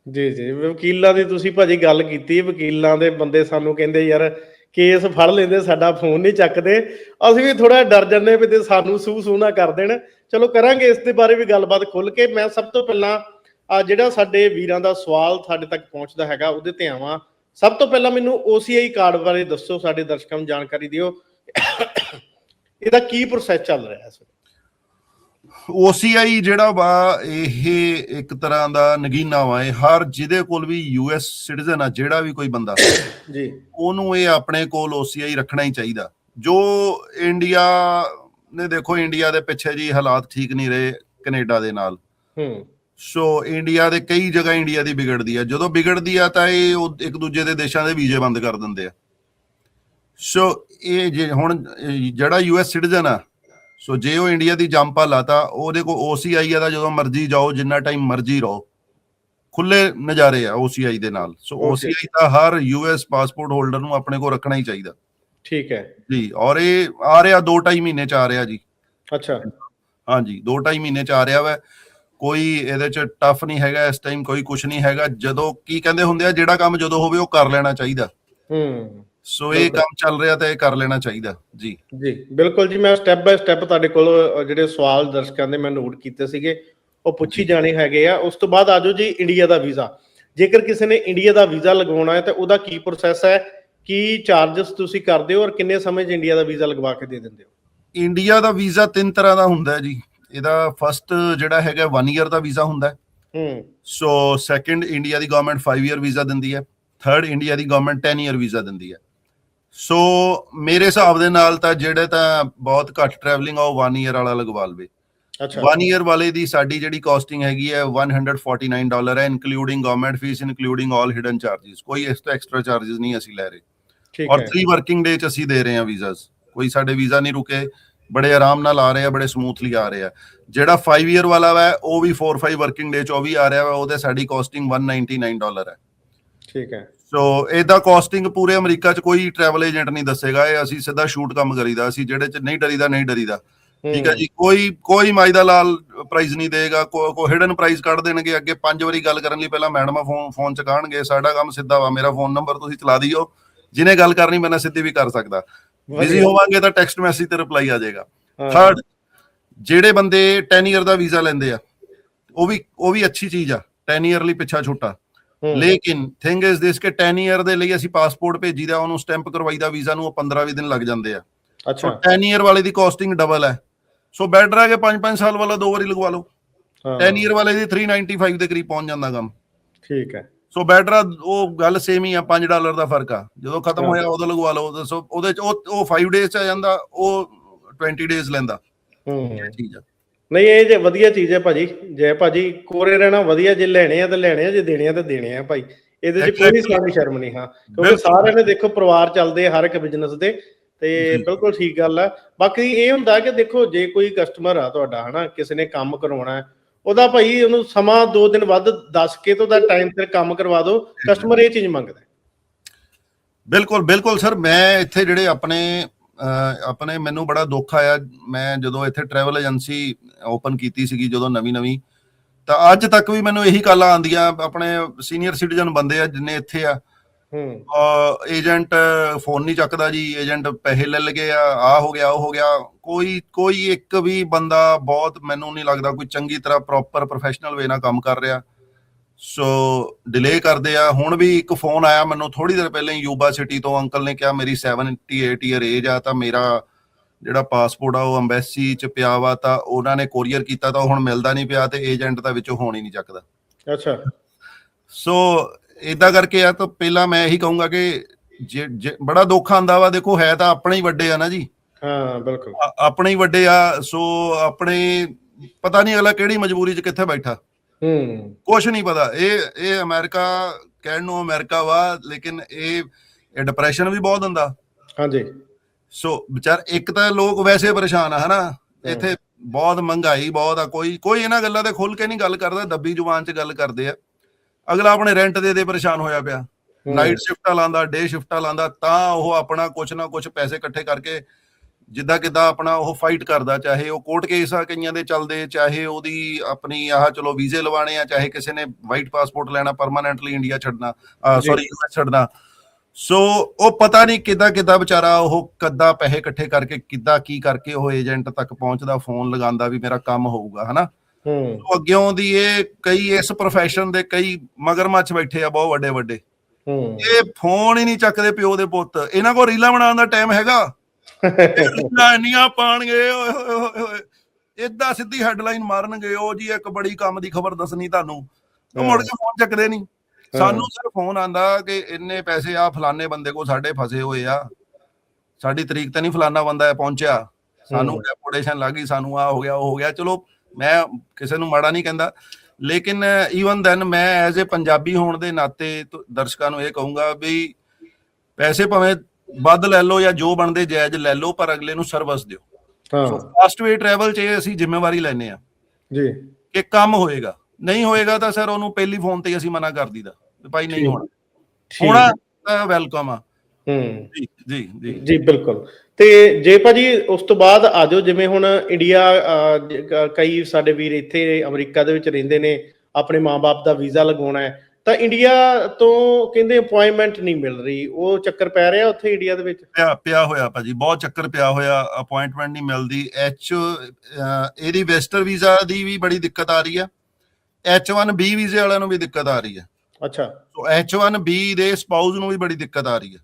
S1: ਜੀ ਜੀ। ਵਕੀਲਾਂ ਦੀ ਤੁਸੀਂ ਭਾਜੀ ਗੱਲ ਕੀਤੀ, ਵਕੀਲਾਂ ਦੇ ਬੰਦੇ ਸਾਨੂੰ ਕਹਿੰਦੇ, ਯਾਰ, ਕੇਸ ਫੜ ਲੈਂਦੇ, ਸਾਡਾ ਫੋਨ ਨਹੀਂ ਚੱਕਦੇ। ਅਸੀਂ ਵੀ ਥੋੜਾ ਡਰ ਜੰਨੇ ਵੀ ਤੇ ਸਾਨੂੰ ਸੂ ਸੂ ਨਾ ਕਰ ਦੇਣ। ਚਲੋ, ਕਰਾਂਗੇ ਇਸ ਦੇ ਬਾਰੇ ਵੀ ਗੱਲਬਾਤ ਖੁੱਲ ਕੇ। ਮੈਂ ਸਭ ਤੋਂ ਪਹਿਲਾਂ, ਆ ਜਿਹੜਾ ਸਾਡੇ ਵੀਰਾਂ ਦਾ ਸਵਾਲ ਸਾਡੇ ਤੱਕ ਪਹੁੰਚਦਾ ਹੈਗਾ, ਉਹਦੇ ਤੇ ਆਵਾਂ। ਸਭ ਤੋਂ ਪਹਿਲਾਂ ਮੈਨੂੰ OCI ਕਾਰਡ ਬਾਰੇ ਦੱਸੋ ਸਾਡੇ ਦਰਸ਼ਕਾਂ ਨੂੰ ਜਾਣਕਾਰੀ ਦਿਓ। ਇਹਦਾ ਕੀ ਪ੍ਰੋਸੈਸ ਚੱਲ ਰਿਹਾ ਹੈ
S2: OCI ਜਿਹੜਾ ਵਾ ਇਹ ਇੱਕ ਤਰ੍ਹਾਂ ਦਾ ਨਗੀਨਾ ਵਾ ਇਹ ਹਰ ਜਿਹਦੇ ਕੋਲ ਵੀ ਯੂਐਸ ਸਿਟੀਜ਼ਨ ਆ ਜਿਹੜਾ ਵੀ ਕੋਈ ਬੰਦਾ।
S1: ਜੀ।
S2: ਉਹਨੂੰ ਇਹ ਆਪਣੇ ਕੋਲ OCI ਰੱਖਣਾ ਹੀ ਚਾਹੀਦਾ। ਜੋ ਇੰਡੀਆ ਨੇ ਦੇਖੋ ਇੰਡੀਆ ਦੇ ਪਿੱਛੇ ਜੀ ਹਾਲਾਤ ਠੀਕ ਨਹੀਂ ਰਹੇ ਕੈਨੇਡਾ ਦੇ ਨਾਲ।
S1: ਹੂੰ।
S2: ਸੋ ਇੰਡੀਆ ਦੇ ਕਈ ਜਗ੍ਹਾ ਇੰਡੀਆ ਦੀ ਵਿਗੜਦੀ ਆ। ਜਦੋਂ ਵਿਗੜਦੀ ਆ ਤਾਂ ਇਹ ਇੱਕ ਦੂਜੇ ਦੇ ਦੇਸ਼ਾਂ ਦੇ ਵੀਜ਼ੇ ਬੰਦ ਕਰ ਦਿੰਦੇ ਆ। ਸੋ ਇਹ ਜੇ ਹੁਣ ਜਿਹੜਾ ਯੂਐਸ ਸਿਟੀਜ਼ਨ ਆ ਸੋ ਜੇ ਉਹ ਇੰਡੀਆ ਦੀ ਜੰਪਾ ਲਾਤਾ ਉਹਦੇ OCI ਆ ਦਾ ਜਦੋਂ ਮਰਜ਼ੀ ਜਾਓ ਜਿੰਨਾ ਟਾਈਮ ਮਰਜ਼ੀ ਰਹੋ। ਖੁੱਲੇ ਨਜ਼ਾਰੇ ਆ OCI ਦੇ ਨਾਲ। ਸੋ. OCI ਤਾਂ ਹਰ ਯੂਐਸ ਪਾਸਪੋਰਟ ਹੋਲਡਰ ਨੂੰ ਆਪਣੇ ਕੋਲ ਰੱਖਣਾ ਹੀ ਚਾਹੀਦਾ।
S1: ਠੀਕ ਹੈ।
S2: ਜੀ ਔਰ ਇਹ ਆ ਰਿਹਾ 2.5 ਮਹੀਨੇ ਚ ਆ ਰਿਹਾ ਜੀ।
S1: ਅੱਛਾ।
S2: ਹਾਂਜੀ 2.5 ਮਹੀਨੇ ਚ ਆ ਰਿਹਾ ਵਾ। ਕੋਈ ਇਹਦੇ ਚ ਟਫ ਨਹੀਂ ਹੈਗਾ ਇਸ ਟਾਈਮ ਕੋਈ ਕੁਝ ਨਹੀਂ ਹੈਗਾ। ਜਦੋਂ ਕੀ ਕਹਿੰਦੇ ਹੁੰਦੇ ਆ ਜਿਹੜਾ ਕੰਮ ਜਦੋਂ ਹੋਵੇ ਉਹ ਕਰ ਲੈਣਾ ਚਾਹੀਦਾ।
S1: ਹੂੰ।
S2: ਸੋ ਇਹ ਕੰਮ ਚੱਲ ਰਿਹਾ ਤਾਂ ਇਹ ਕਰ ਲੈਣਾ ਚਾਹੀਦਾ ਜੀ।
S1: ਜੀ ਬਿਲਕੁਲ ਜੀ ਮੈਂ ਸਟੈਪ ਬਾਏ ਸਟੈਪ ਤੁਹਾਡੇ ਕੋਲ ਜਿਹੜੇ ਸਵਾਲ ਦਰਸ਼ਕਾਂ ਦੇ ਮੈਂ ਨੋਟ ਕੀਤੇ ਸੀਗੇ ਉਹ ਪੁੱਛੀ ਜਾਣੇ ਹੈਗੇ ਆ। ਉਸ ਤੋਂ ਬਾਅਦ ਆਜੋ ਜੀ ਇੰਡੀਆ ਦਾ ਵੀਜ਼ਾ ਜੇਕਰ ਕਿਸੇ ਨੇ ਇੰਡੀਆ ਦਾ ਵੀਜ਼ਾ ਲਗਵਾਉਣਾ ਹੈ ਤਾਂ ਉਹਦਾ ਕੀ ਪ੍ਰੋਸੈਸ ਹੈ? ਕੀ ਚਾਰजेस ਤੁਸੀਂ ਕਰਦੇ ਹੋ ਔਰ ਕਿੰਨੇ ਸਮੇਂ 'ਚ ਇੰਡੀਆ ਦਾ ਵੀਜ਼ਾ ਲਗਵਾ ਕੇ ਦੇ ਦਿੰਦੇ ਹੋ?
S2: ਇੰਡੀਆ ਦਾ ਵੀਜ਼ਾ ਤਿੰਨ ਤਰ੍ਹਾਂ ਦਾ ਹੁੰਦਾ ਹੈ ਜੀ। ਇਹਦਾ ਫਸਟ ਜਿਹੜਾ ਹੈਗਾ 1 ਇਅਰ ਦਾ ਵੀਜ਼ਾ ਹੁੰਦਾ ਹੂੰ। ਸੋ ਸੈਕੰਡ ਇੰਡੀਆ ਦੀ ਗਵਰਨਮੈਂਟ 5 ਇਅਰ ਵੀਜ਼ਾ ਦਿੰਦੀ ਹੈ। ਥਰਡ ਇੰਡੀਆ ਦੀ ਗਵਰਨਮੈਂਟ 10 ਇਅਰ ਵੀਜ਼ਾ ਦਿੰਦੀ ਹੈ। ਸੋ ਮੇਰੇ ਹਿਸਾਬ ਦੇ ਨਾਲ ਤਾਂ ਜਿਹੜੇ ਤਾਂ ਬਹੁਤ ਘੱਟ ਟਰੈਵਲਿੰਗ ਆ ਉਹ 1 ਇਅਰ ਵਾਲਾ ਲਗਵਾ ਲਵੇ
S1: ਅੱਛਾ।
S2: 1 ਇਅਰ ਵਾਲੇ ਦੀ ਸਾਡੀ ਜਿਹੜੀ ਕਾਸਟਿੰਗ ਹੈਗੀ ਹੈ 149 ਡਾਲਰ ਹੈ including government fee including all hidden charges ਕੋਈ ਇਸ ਤੋਂ ਐਕਸਟਰਾ ਚਾਰजेस ਨਹੀਂ ਅਸੀਂ ਲੈ ਰਹੇ। ਔਰ 3 ਵਰਕਿੰਗ ਡੇ ਅਸੀਂ ਦੇ ਰਹੇ ਹਾਂ ਵੀਜ਼ਾਸ ਕੋਈ ਸਾਡੇ ਵੀਜ਼ਾ ਨਹੀਂ ਰੁਕੇ। ਬੜੇ ਆਰਾਮ ਨਾਲ ਆ ਰਹੇ ਆ ਬੜੇ ਸਮੂਥਲੀ ਆ ਰਹੇ ਆ। ਜਿਹੜਾ 5 ਇਅਰ ਵਾਲਾ ਵਾ ਉਹ ਵੀ 4 5 ਵਰਕਿੰਗ ਡੇ ਚ ਉਹ ਵੀ ਆ ਰਿਹਾ ਵਾ ਉਹਦੇ ਸਾਡੀ ਕਾਸਟਿੰਗ 199 ਡਾਲਰ ਹੈ।
S1: ਠੀਕ ਹੈ।
S2: ਸੋ ਇਹਦਾ ਕਾਸਟਿੰਗ ਪੂਰੇ ਅਮਰੀਕਾ 'ਚ ਕੋਈ ਟਰੈਵਲ ਏਜੰਟ ਨਹੀਂ ਦੱਸੇਗਾ ਇਹ ਅਸੀਂ ਸਿੱਧਾ ਸ਼ੂਟ ਕੰਮ ਕਰੀਦਾ ਅਸੀਂ ਜਿਹੜੇ 'ਚ ਨਹੀਂ ਡਰੀਦਾ ਨਹੀਂ ਡਰੀਦਾ। ਠੀਕ ਹੈ ਜੀ ਕੋਈ ਕੋਈ ਮਾਈ ਦਾ ਲਾਲ ਪ੍ਰਾਈਜ਼ ਨਹੀਂ ਦੇਗਾ ਕੋ ਹਿਡਨ ਪ੍ਰਾਈਜ਼ ਕੱਢ ਦੇਣਗੇ ਅੱਗੇ ਪੰਜ ਵਾਰੀ ਗੱਲ ਕਰਨ ਲਈ ਪਹਿਲਾਂ ਮੈਡਮ ਫੋਨ ਫੋਨ ਚ ਕਹਣਗੇ ਸਾਡਾ ਕੰਮ ਸਿੱਧਾ ਵਾ ਮੇਰਾ ਫੋਨ ਨੰਬਰ ਤੁਸੀਂ ਚਲਾ ਦਿਓ ਜਿਹਨੇ ਗੱਲ ਕਰਨੀ ਮੈਂ ਸਿੱਧੀ ਵੀ ਕਰ ਸਕਦਾ। ਬਿਜ਼ੀ ਹੋਵਾਂਗੇ ਤਾਂ ਟੈਕਸਟ ਮੈਸੇਜ ਤੇ ਰਿਪਲਾਈ ਆ ਜਾਏਗਾ। ਥਰਡ ਜਿਹੜੇ ਬੰਦੇ 10 ਇਅਰ ਦਾ ਵੀਜ਼ਾ ਲੈਂਦੇ ਆ ਉਹ ਵੀ ਉਹ ਵੀ ਅੱਛੀ ਚੀਜ਼ ਆ 10 ਇਅਰ ਲਈ ਪਿੱਛਾ ਛੋਟਾ। ਲੇਕਿਨ ਥਿੰਗ ਇਜ਼ ਦਿਸ ਕਿ 10 ਇਅਰ ਦੇ ਲਈ ਅਸੀਂ ਪਾਸਪੋਰਟ ਭੇਜੀਦਾ ਉਹਨੂੰ ਸਟੈਂਪ ਕਰਵਾਈਦਾ ਵੀਜ਼ਾ ਨੂੰ ਉਹ 15 20 ਦਿਨ ਲੱਗ ਜਾਂਦੇ ਆ।
S1: ਅੱਛਾ।
S2: 10 ਇਅਰ ਵਾਲੇ ਦੀ ਕਾਸਟਿੰਗ ਡਬਲ ਹੈ ਸੋ ਬੈਟਰ ਹੈ ਕਿ 5-5 ਸਾਲ ਵਾਲਾ ਦੋ ਵਾਰੀ ਲਗਵਾ ਲਓ।
S1: ਹਾਂ,
S2: 10 ਇਅਰ ਵਾਲੇ ਦੀ 395 ਦੇ ਕਰੀਬ ਪਹੁੰਚ ਜਾਂਦਾ ਕੰਮ।
S1: ਠੀਕ ਹੈ।
S2: ਸੋ ਬੈਟਰ ਉਹ ਗੱਲ ਸੇਮ ਹੀ ਆ 5 ਡਾਲਰ ਦਾ ਫ਼ਰਕ ਆ ਜਦੋਂ ਖਤਮ। ਹੋਇਆ ਉਦੋਂ ਲਗਵਾ ਲਓ ਸੋ ਉਹਦੇ ਚ ਉਹ ਉਹ 5 ਡੇਜ਼ ਚ ਆ ਜਾਂਦਾ ਉਹ 20 ਡੇਜ਼ ਲੈਂਦਾ
S1: ਹੂੰ
S2: ਠੀਕ ਆ
S1: ਨਹੀਂ ਇਹ ਜੇ ਵਧੀਆ ਚੀਜ਼ ਹੈ ਭਾਜੀ ਜੈ ਭਾਜੀ ਕੋਰੇ ਰਹਿਣਾ ਵਧੀਆ ਜੇ ਲੈਣੇ ਆ ਤਾਂ ਲੈਣੇ ਆ ਜੇ ਦੇਣੇ ਆ ਤਾਂ ਦੇਣੇ ਆ ਭਾਈ ਇਹਦੇ 'ਚ ਕੋਈ. ਸਾਡੀ ਸ਼ਰਮ ਨਹੀਂ ਹਾਂ ਕਿਉਂਕਿ। ਸਾਰਿਆਂ ਨੇ ਦੇਖੋ ਪਰਿਵਾਰ ਚੱਲਦੇ ਹਰ ਇੱਕ ਬਿਜ਼ਨਸ ਦੇ ਤੇ। ਬਿਲਕੁਲ ਠੀਕ ਗੱਲ ਆ ਬਾਕੀ ਇਹ ਹੁੰਦਾ ਕਿ ਦੇਖੋ ਜੇ ਕੋਈ ਕਸਟਮਰ ਆ ਤੁਹਾਡਾ ਹਨਾ ਕਿਸੇ ਨੇ ਕੰਮ ਕਰਵਾਉਣਾ ਹੈ ਉਹਦਾ ਭਾਈ ਉਹਨੂੰ ਸਮਾਂ 2 ਦਿਨ ਵੱਧ ਦੱਸ ਕੇ ਤੋਂ ਦਾ ਟਾਈਮ ਤੇ ਕੰਮ ਕਰਵਾ ਦਿਓ। ਕਸਟਮਰ ਇਹ ਚੀਜ਼ ਮੰਗਦਾ
S2: ਬਿਲਕੁਲ ਬਿਲਕੁਲ ਸਰ, ਮੈਂ ਇੱਥੇ ਜਿਹੜੇ ਆਪਣੇ ਆਪਣੇ ਮੈਨੂੰ ਬੜਾ ਦੁੱਖ ਆਇਆ। ਮੈਂ ਜਦੋਂ ਇੱਥੇ ਟਰੈਵਲ ਏਜੰਸੀ ਓਪਨ ਕੀਤੀ ਸੀਗੀ, ਜਦੋਂ ਨਵੀਂ ਨਵੀਂ, ਤਾਂ ਅੱਜ ਤੱਕ ਵੀ ਮੈਨੂੰ ਇਹੀ ਕਾਲਾਂ ਆਉਂਦੀਆਂ। ਆਪਣੇ ਸੀਨੀਅਰ ਸਿਟੀਜ਼ਨ ਬੰਦੇ ਆ ਜਿੰਨੇ ਇੱਥੇ ਆ ਏਜੰਟ ਫੋਨ ਨਹੀਂ ਚੱਕਦਾ ਜੀ ਏਜੰਟ ਪੈਸੇ ਲੈ ਲਗੇ ਆ ਆ ਹੋ ਗਿਆ ਉਹ ਹੋ ਗਿਆ। ਕੋਈ ਕੋਈ ਇੱਕ ਵੀ ਬੰਦਾ ਬਹੁਤ ਮੈਨੂੰ ਨਹੀਂ ਲੱਗਦਾ ਕੋਈ ਚੰਗੀ ਤਰ੍ਹਾਂ ਪ੍ਰੋਪਰ ਪ੍ਰੋਫੈਸ਼ਨਲ ਵੇ ਨਾਲ ਕੰਮ ਕਰ ਰਿਹਾ। ਸੋ ਡਿਲੇ ਕਰਦੇ ਆ। ਹੁਣ ਵੀ ਇੱਕ ਫੋਨ ਆਇਆ ਮੈਨੂੰ ਥੋੜੀ ਦੇਰ ਪਹਿਲਾਂ ਯੂਬਾ ਸਿਟੀ ਤੋਂ। ਅੰਕਲ ਨੇ ਕਿਹਾ ਮੇਰੀ 78 ਈਅਰ ਏਜ ਆ ਤਾਂ ਮੇਰਾ ਜਿਹੜਾ ਪਾਸਪੋਰਟ ਆ ਉਹ ਅੰਬੈਸੀ ਚ ਪਿਆ ਵਾ ਤਾਂ ਉਹਨਾਂ ਨੇ ਕੋਰੀਅਰ ਕੀਤਾ ਤਾਂ ਹੁਣ ਮਿਲਦਾ ਨਹੀਂ ਪਿਆ ਤੇ ਏਜੰਟ ਦਾ ਵਿੱਚੋਂ ਹੋਣ ਹੀ ਨਹੀਂ ਚੱਕਦਾ।
S1: ਅੱਛਾ।
S2: ਸੋ ਇਦਾਂ ਕਰਕੇ ਆ ਤਾਂ ਪਹਿਲਾਂ ਮੈਂ ਇਹੀ ਕਹੂੰਗਾ ਕਿ ਜੇ ਬੜਾ ਦੁੱਖ ਆਂਦਾ ਵਾ ਦੇਖੋ ਹੈ ਤਾਂ ਆਪਣੇ ਹੀ ਵੱਡੇ ਆ ਨਾ ਜੀ।
S1: ਹਾਂ ਬਿਲਕੁਲ।
S2: ਆਪਣੇ ਹੀ ਵੱਡੇ ਆ ਸੋ ਆਪਣੇ ਪਤਾ ਨਹੀਂ ਅਗਲਾ ਕਿਹੜੀ ਮਜਬੂਰੀ 'ਚ ਕਿੱਥੇ ਬੈਠਾ।
S1: ਹੂੰ।
S2: ਕੁਝ ਨਹੀਂ ਪਤਾ। ਇਹ ਇਹ ਅਮਰੀਕਾ ਕਹਿਣ ਨੂੰ ਅਮਰੀਕਾ ਵਾ ਲੇਕਿਨ ਇਹ ਇਹ ਡਿਪਰੈਸ਼ਨ ਵੀ ਬਹੁਤ ਹੁੰਦਾ।
S1: ਹਾਂਜੀ।
S2: ਸੋ ਵਿਚਾਰ ਇੱਕ ਤਾਂ ਲੋਕ ਵੈਸੇ ਪਰੇਸ਼ਾਨ ਆ ਹਨਾ? ਇੱਥੇ ਬਹੁਤ ਮਹਿੰਗਾਈ ਬਹੁਤ ਆ ਕੋਈ ਕੋਈ ਇਹਨਾਂ ਗੱਲਾਂ ਤੇ ਖੁੱਲ ਕੇ ਨਹੀਂ ਗੱਲ ਕਰਦਾ ਦੱਬੀ ਜ਼ੁਬਾਨ 'ਚ ਗੱਲ ਕਰਦੇ ਆ। ਅਗਲਾ ਆਪਣੇ ਰੈਂਟ ਦੇ ਦੇ ਪਰੇਸ਼ਾਨ ਹੋਇਆ ਪਿਆ। ਨਾਈਟ ਸ਼ਿਫਟਾਂ ਲਾਂਦਾ ਡੇ ਸ਼ਿਫਟਾਂ ਲਾਂਦਾ ਤਾਂ ਉਹ ਆਪਣਾ ਕੁਛ ਨਾ ਕੁਛ ਪੈਸੇ ਇਕੱਠੇ ਕਰਕੇ ਜਿੱਦਾਂ ਕਿੱਦਾਂ ਆਪਣਾ ਉਹ ਫਾਈਟ ਕਰਦਾ ਚਾਹੇ ਉਹ ਕੋਰਟ ਕੇਸ ਆ ਕਈਆਂ ਦੇ ਚੱਲਦੇ ਚਾਹੇ ਉਹਦੀ ਆਪਣੀ ਆਹ ਚਲੋ ਵੀਜ਼ੇ ਲਵਾਣੇ ਆ ਚਾਹੇ ਕਿਸੇ ਨੇ ਵਾਈਟ ਪਾਸਪੋਰਟ ਲੈਣਾ ਪਰਮਾਨੈਂਟਲੀ ਇੰਡੀਆ ਛੱਡਣਾ। ਸੌਰੀ ਯੂਐਸ ਛੱਡਣਾ ਸੋ ਉਹ ਪਤਾ ਨਹੀਂ ਕਿੱਦਾਂ ਕਿੱਦਾਂ ਵਿਚਾਰਾ ਉਹ ਕੱਦਾ ਪੈਸੇ ਇਕੱਠੇ ਕਰਕੇ ਕਿੱਦਾਂ ਕੀ ਕਰਕੇ ਉਹ ਏਜੰਟ ਤੱਕ ਪਹੁੰਚਦਾ ਫੋਨ ਲਗਾਉਂਦਾ ਵੀ ਮੇਰਾ ਕੰਮ ਹੋਊਗਾ ਹਨਾ
S1: ਹੂੰ।
S2: ਅੱਗਿਓਂ ਦੀ ਇਹ ਕਈ ਇਸ profession ਦੇ ਕਈ ਮਗਰਮੱਛ ਬੈਠੇ ਆ ਬਹੁਤ ਵੱਡੇ ਵੱਡੇ।
S1: ਹੂੰ।
S2: ਇਹ ਫੋਨ ਹੀ ਨਹੀਂ ਚੱਕਦੇ ਪਿਓ ਦੇ ਪੁੱਤ। ਇਹਨਾਂ ਕੋਲ ਰੀਲਾਂ ਬਣਾਉਣ ਦਾ ਟਾਈਮ ਹੈਗਾ। ਰੀਲਾਂ ਇੰਨੀਆਂ ਪਾਣਗੇ ਓਏ ਹੋਏ ਹੋਏ ਹੋਏ ਇਦਾਂ ਸਿੱਧੀ ਹੈਡਲਾਈਨ ਮਾਰਨਗੇ ਉਹ ਜੀ ਇੱਕ ਬੜੀ ਕੰਮ ਦੀ ਖਬਰ ਦੱਸਣੀ ਤੁਹਾਨੂੰ। ਉਹ ਮੁੜ ਕੇ ਫੋਨ ਚੱਕਦੇ ਨਹੀਂ। ਸਾਨੂੰ ਸਿਰ ਫੋਨ ਆਂਦਾ ਕਿ ਇੰਨੇ ਪੈਸੇ ਆ ਫਲਾਣੇ ਬੰਦੇ ਕੋ ਸਾਡੇ ਫਸੇ ਹੋਏ ਆ। ਸਾਡੀ ਤਰੀਕ ਤੇ ਨਹੀਂ ਫਲਾਣਾ ਬੰਦਾ ਪਹੁੰਚਿਆ। ਸਾਨੂੰ
S1: ਹਮ।
S2: ਰੈਪੂਟੇਸ਼ਨ ਲੱਗ ਸਾਨੂੰ ਆ ਹੋ ਗਿਆ ਉਹ ਹੋ ਗਿਆ। ਚਲੋ ਮੈਂ ਕਿਸੇ ਨੂੰ ਮਾੜਾ ਨਹੀਂ ਕਹਿੰਦਾ। ਲੇਕਿਨ ਈਵਨ ਦੈਨ ਮੈਂ ਐਜ਼ ਅ ਪੰਜਾਬੀ ਹੋਣ ਦੇ ਨਾਤੇ ਦਰਸ਼ਕਾਂ ਨੂੰ ਇਹ ਕਹੂੰਗਾ ਵੀ ਪੈਸੇ ਭਾਵੇਂ ਵੱਧ ਲੈ ਲਓ ਜਾਂ ਜੋ ਬਣਦੇ ਜਾਇਜ਼ ਲੈ ਲਓ ਪਰ ਅਗਲੇ ਨੂੰ ਸਰਵਿਸ ਦਿਓ।
S1: ਹਾਂ।
S2: ਸੋ ਫਾਸਟ ਵੇ ਟਰੈਵਲ 'ਚ ਅਸੀਂ ਜ਼ਿੰਮੇਵਾਰੀ ਲੈਨੇ ਆ
S1: ਜੀ।
S2: ਕਿ ਕੰਮ ਹੋਏਗਾ। ਨਹੀਂ ਹੋਏਗਾ ਤਾਂ ਸਰ ਉਹਨੂੰ ਪਹਿਲੀ ਫੋਨ ਤੇ ਅਸੀਂ ਮਨਾ ਕਰ ਦਈਦਾ ਵੀ ਭਾਈ ਨਹੀਂ। ਹੋਣਾ। ਹੋਣਾ ਵੈਲਕਮ ਆ।
S1: ਹੂੰ।
S2: ਜੀ ਜੀ ਜੀ।
S1: ਬਿਲਕੁਲ। ਤੇ ਜੇ ਭਾਜੀ ਉਸ ਤੋਂ ਬਾਅਦ ਆਜੋ ਜਿਵੇਂ ਹੁਣ ਇੰਡੀਆ ਕਈ ਸਾਡੇ ਵੀਰ ਇੱਥੇ ਅਮਰੀਕਾ ਦੇ ਵਿੱਚ ਰਹਿੰਦੇ ਨੇ ਆਪਣੇ ਮਾਪੇ ਦਾ ਵੀਜ਼ਾ ਲਗਾਉਣਾ ਹੈ ਤਾਂ ਇੰਡੀਆ ਤੋਂ ਕਹਿੰਦੇ ਅਪਾਇੰਟਮੈਂਟ ਨਹੀਂ ਮਿਲ ਰਹੀ। ਉਹ ਚੱਕਰ ਪੈ ਰਿਹਾ ਉੱਥੇ ਇੰਡੀਆ ਦੇ ਵਿੱਚ?
S2: ਪਿਆ ਪਿਆ ਹੋਇਆ ਭਾਜੀ ਬਹੁਤ ਚੱਕਰ ਪਿਆ ਹੋਇਆ ਅਪਾਇੰਟਮੈਂਟ ਨਹੀਂ ਮਿਲਦੀ। ਐਚ ਇਹਦੀ ਵੈਸਟਰ ਵੀਜ਼ਾ ਦੀ ਵੀ ਬੜੀ ਦਿੱਕਤ ਆ ਰਹੀ ਆ। H1B ਵੀਜ਼ੇ ਵਾਲਿਆਂ ਨੂੰ ਵੀ ਦਿੱਕਤ ਆ ਰਹੀ ਆ।
S1: ਅੱਛਾ।
S2: ਸੋ H1B ਦੇ ਸਪਾਊਸ ਨੂੰ ਵੀ ਬੜੀ ਦਿੱਕਤ ਆ ਰਹੀ ਹੈ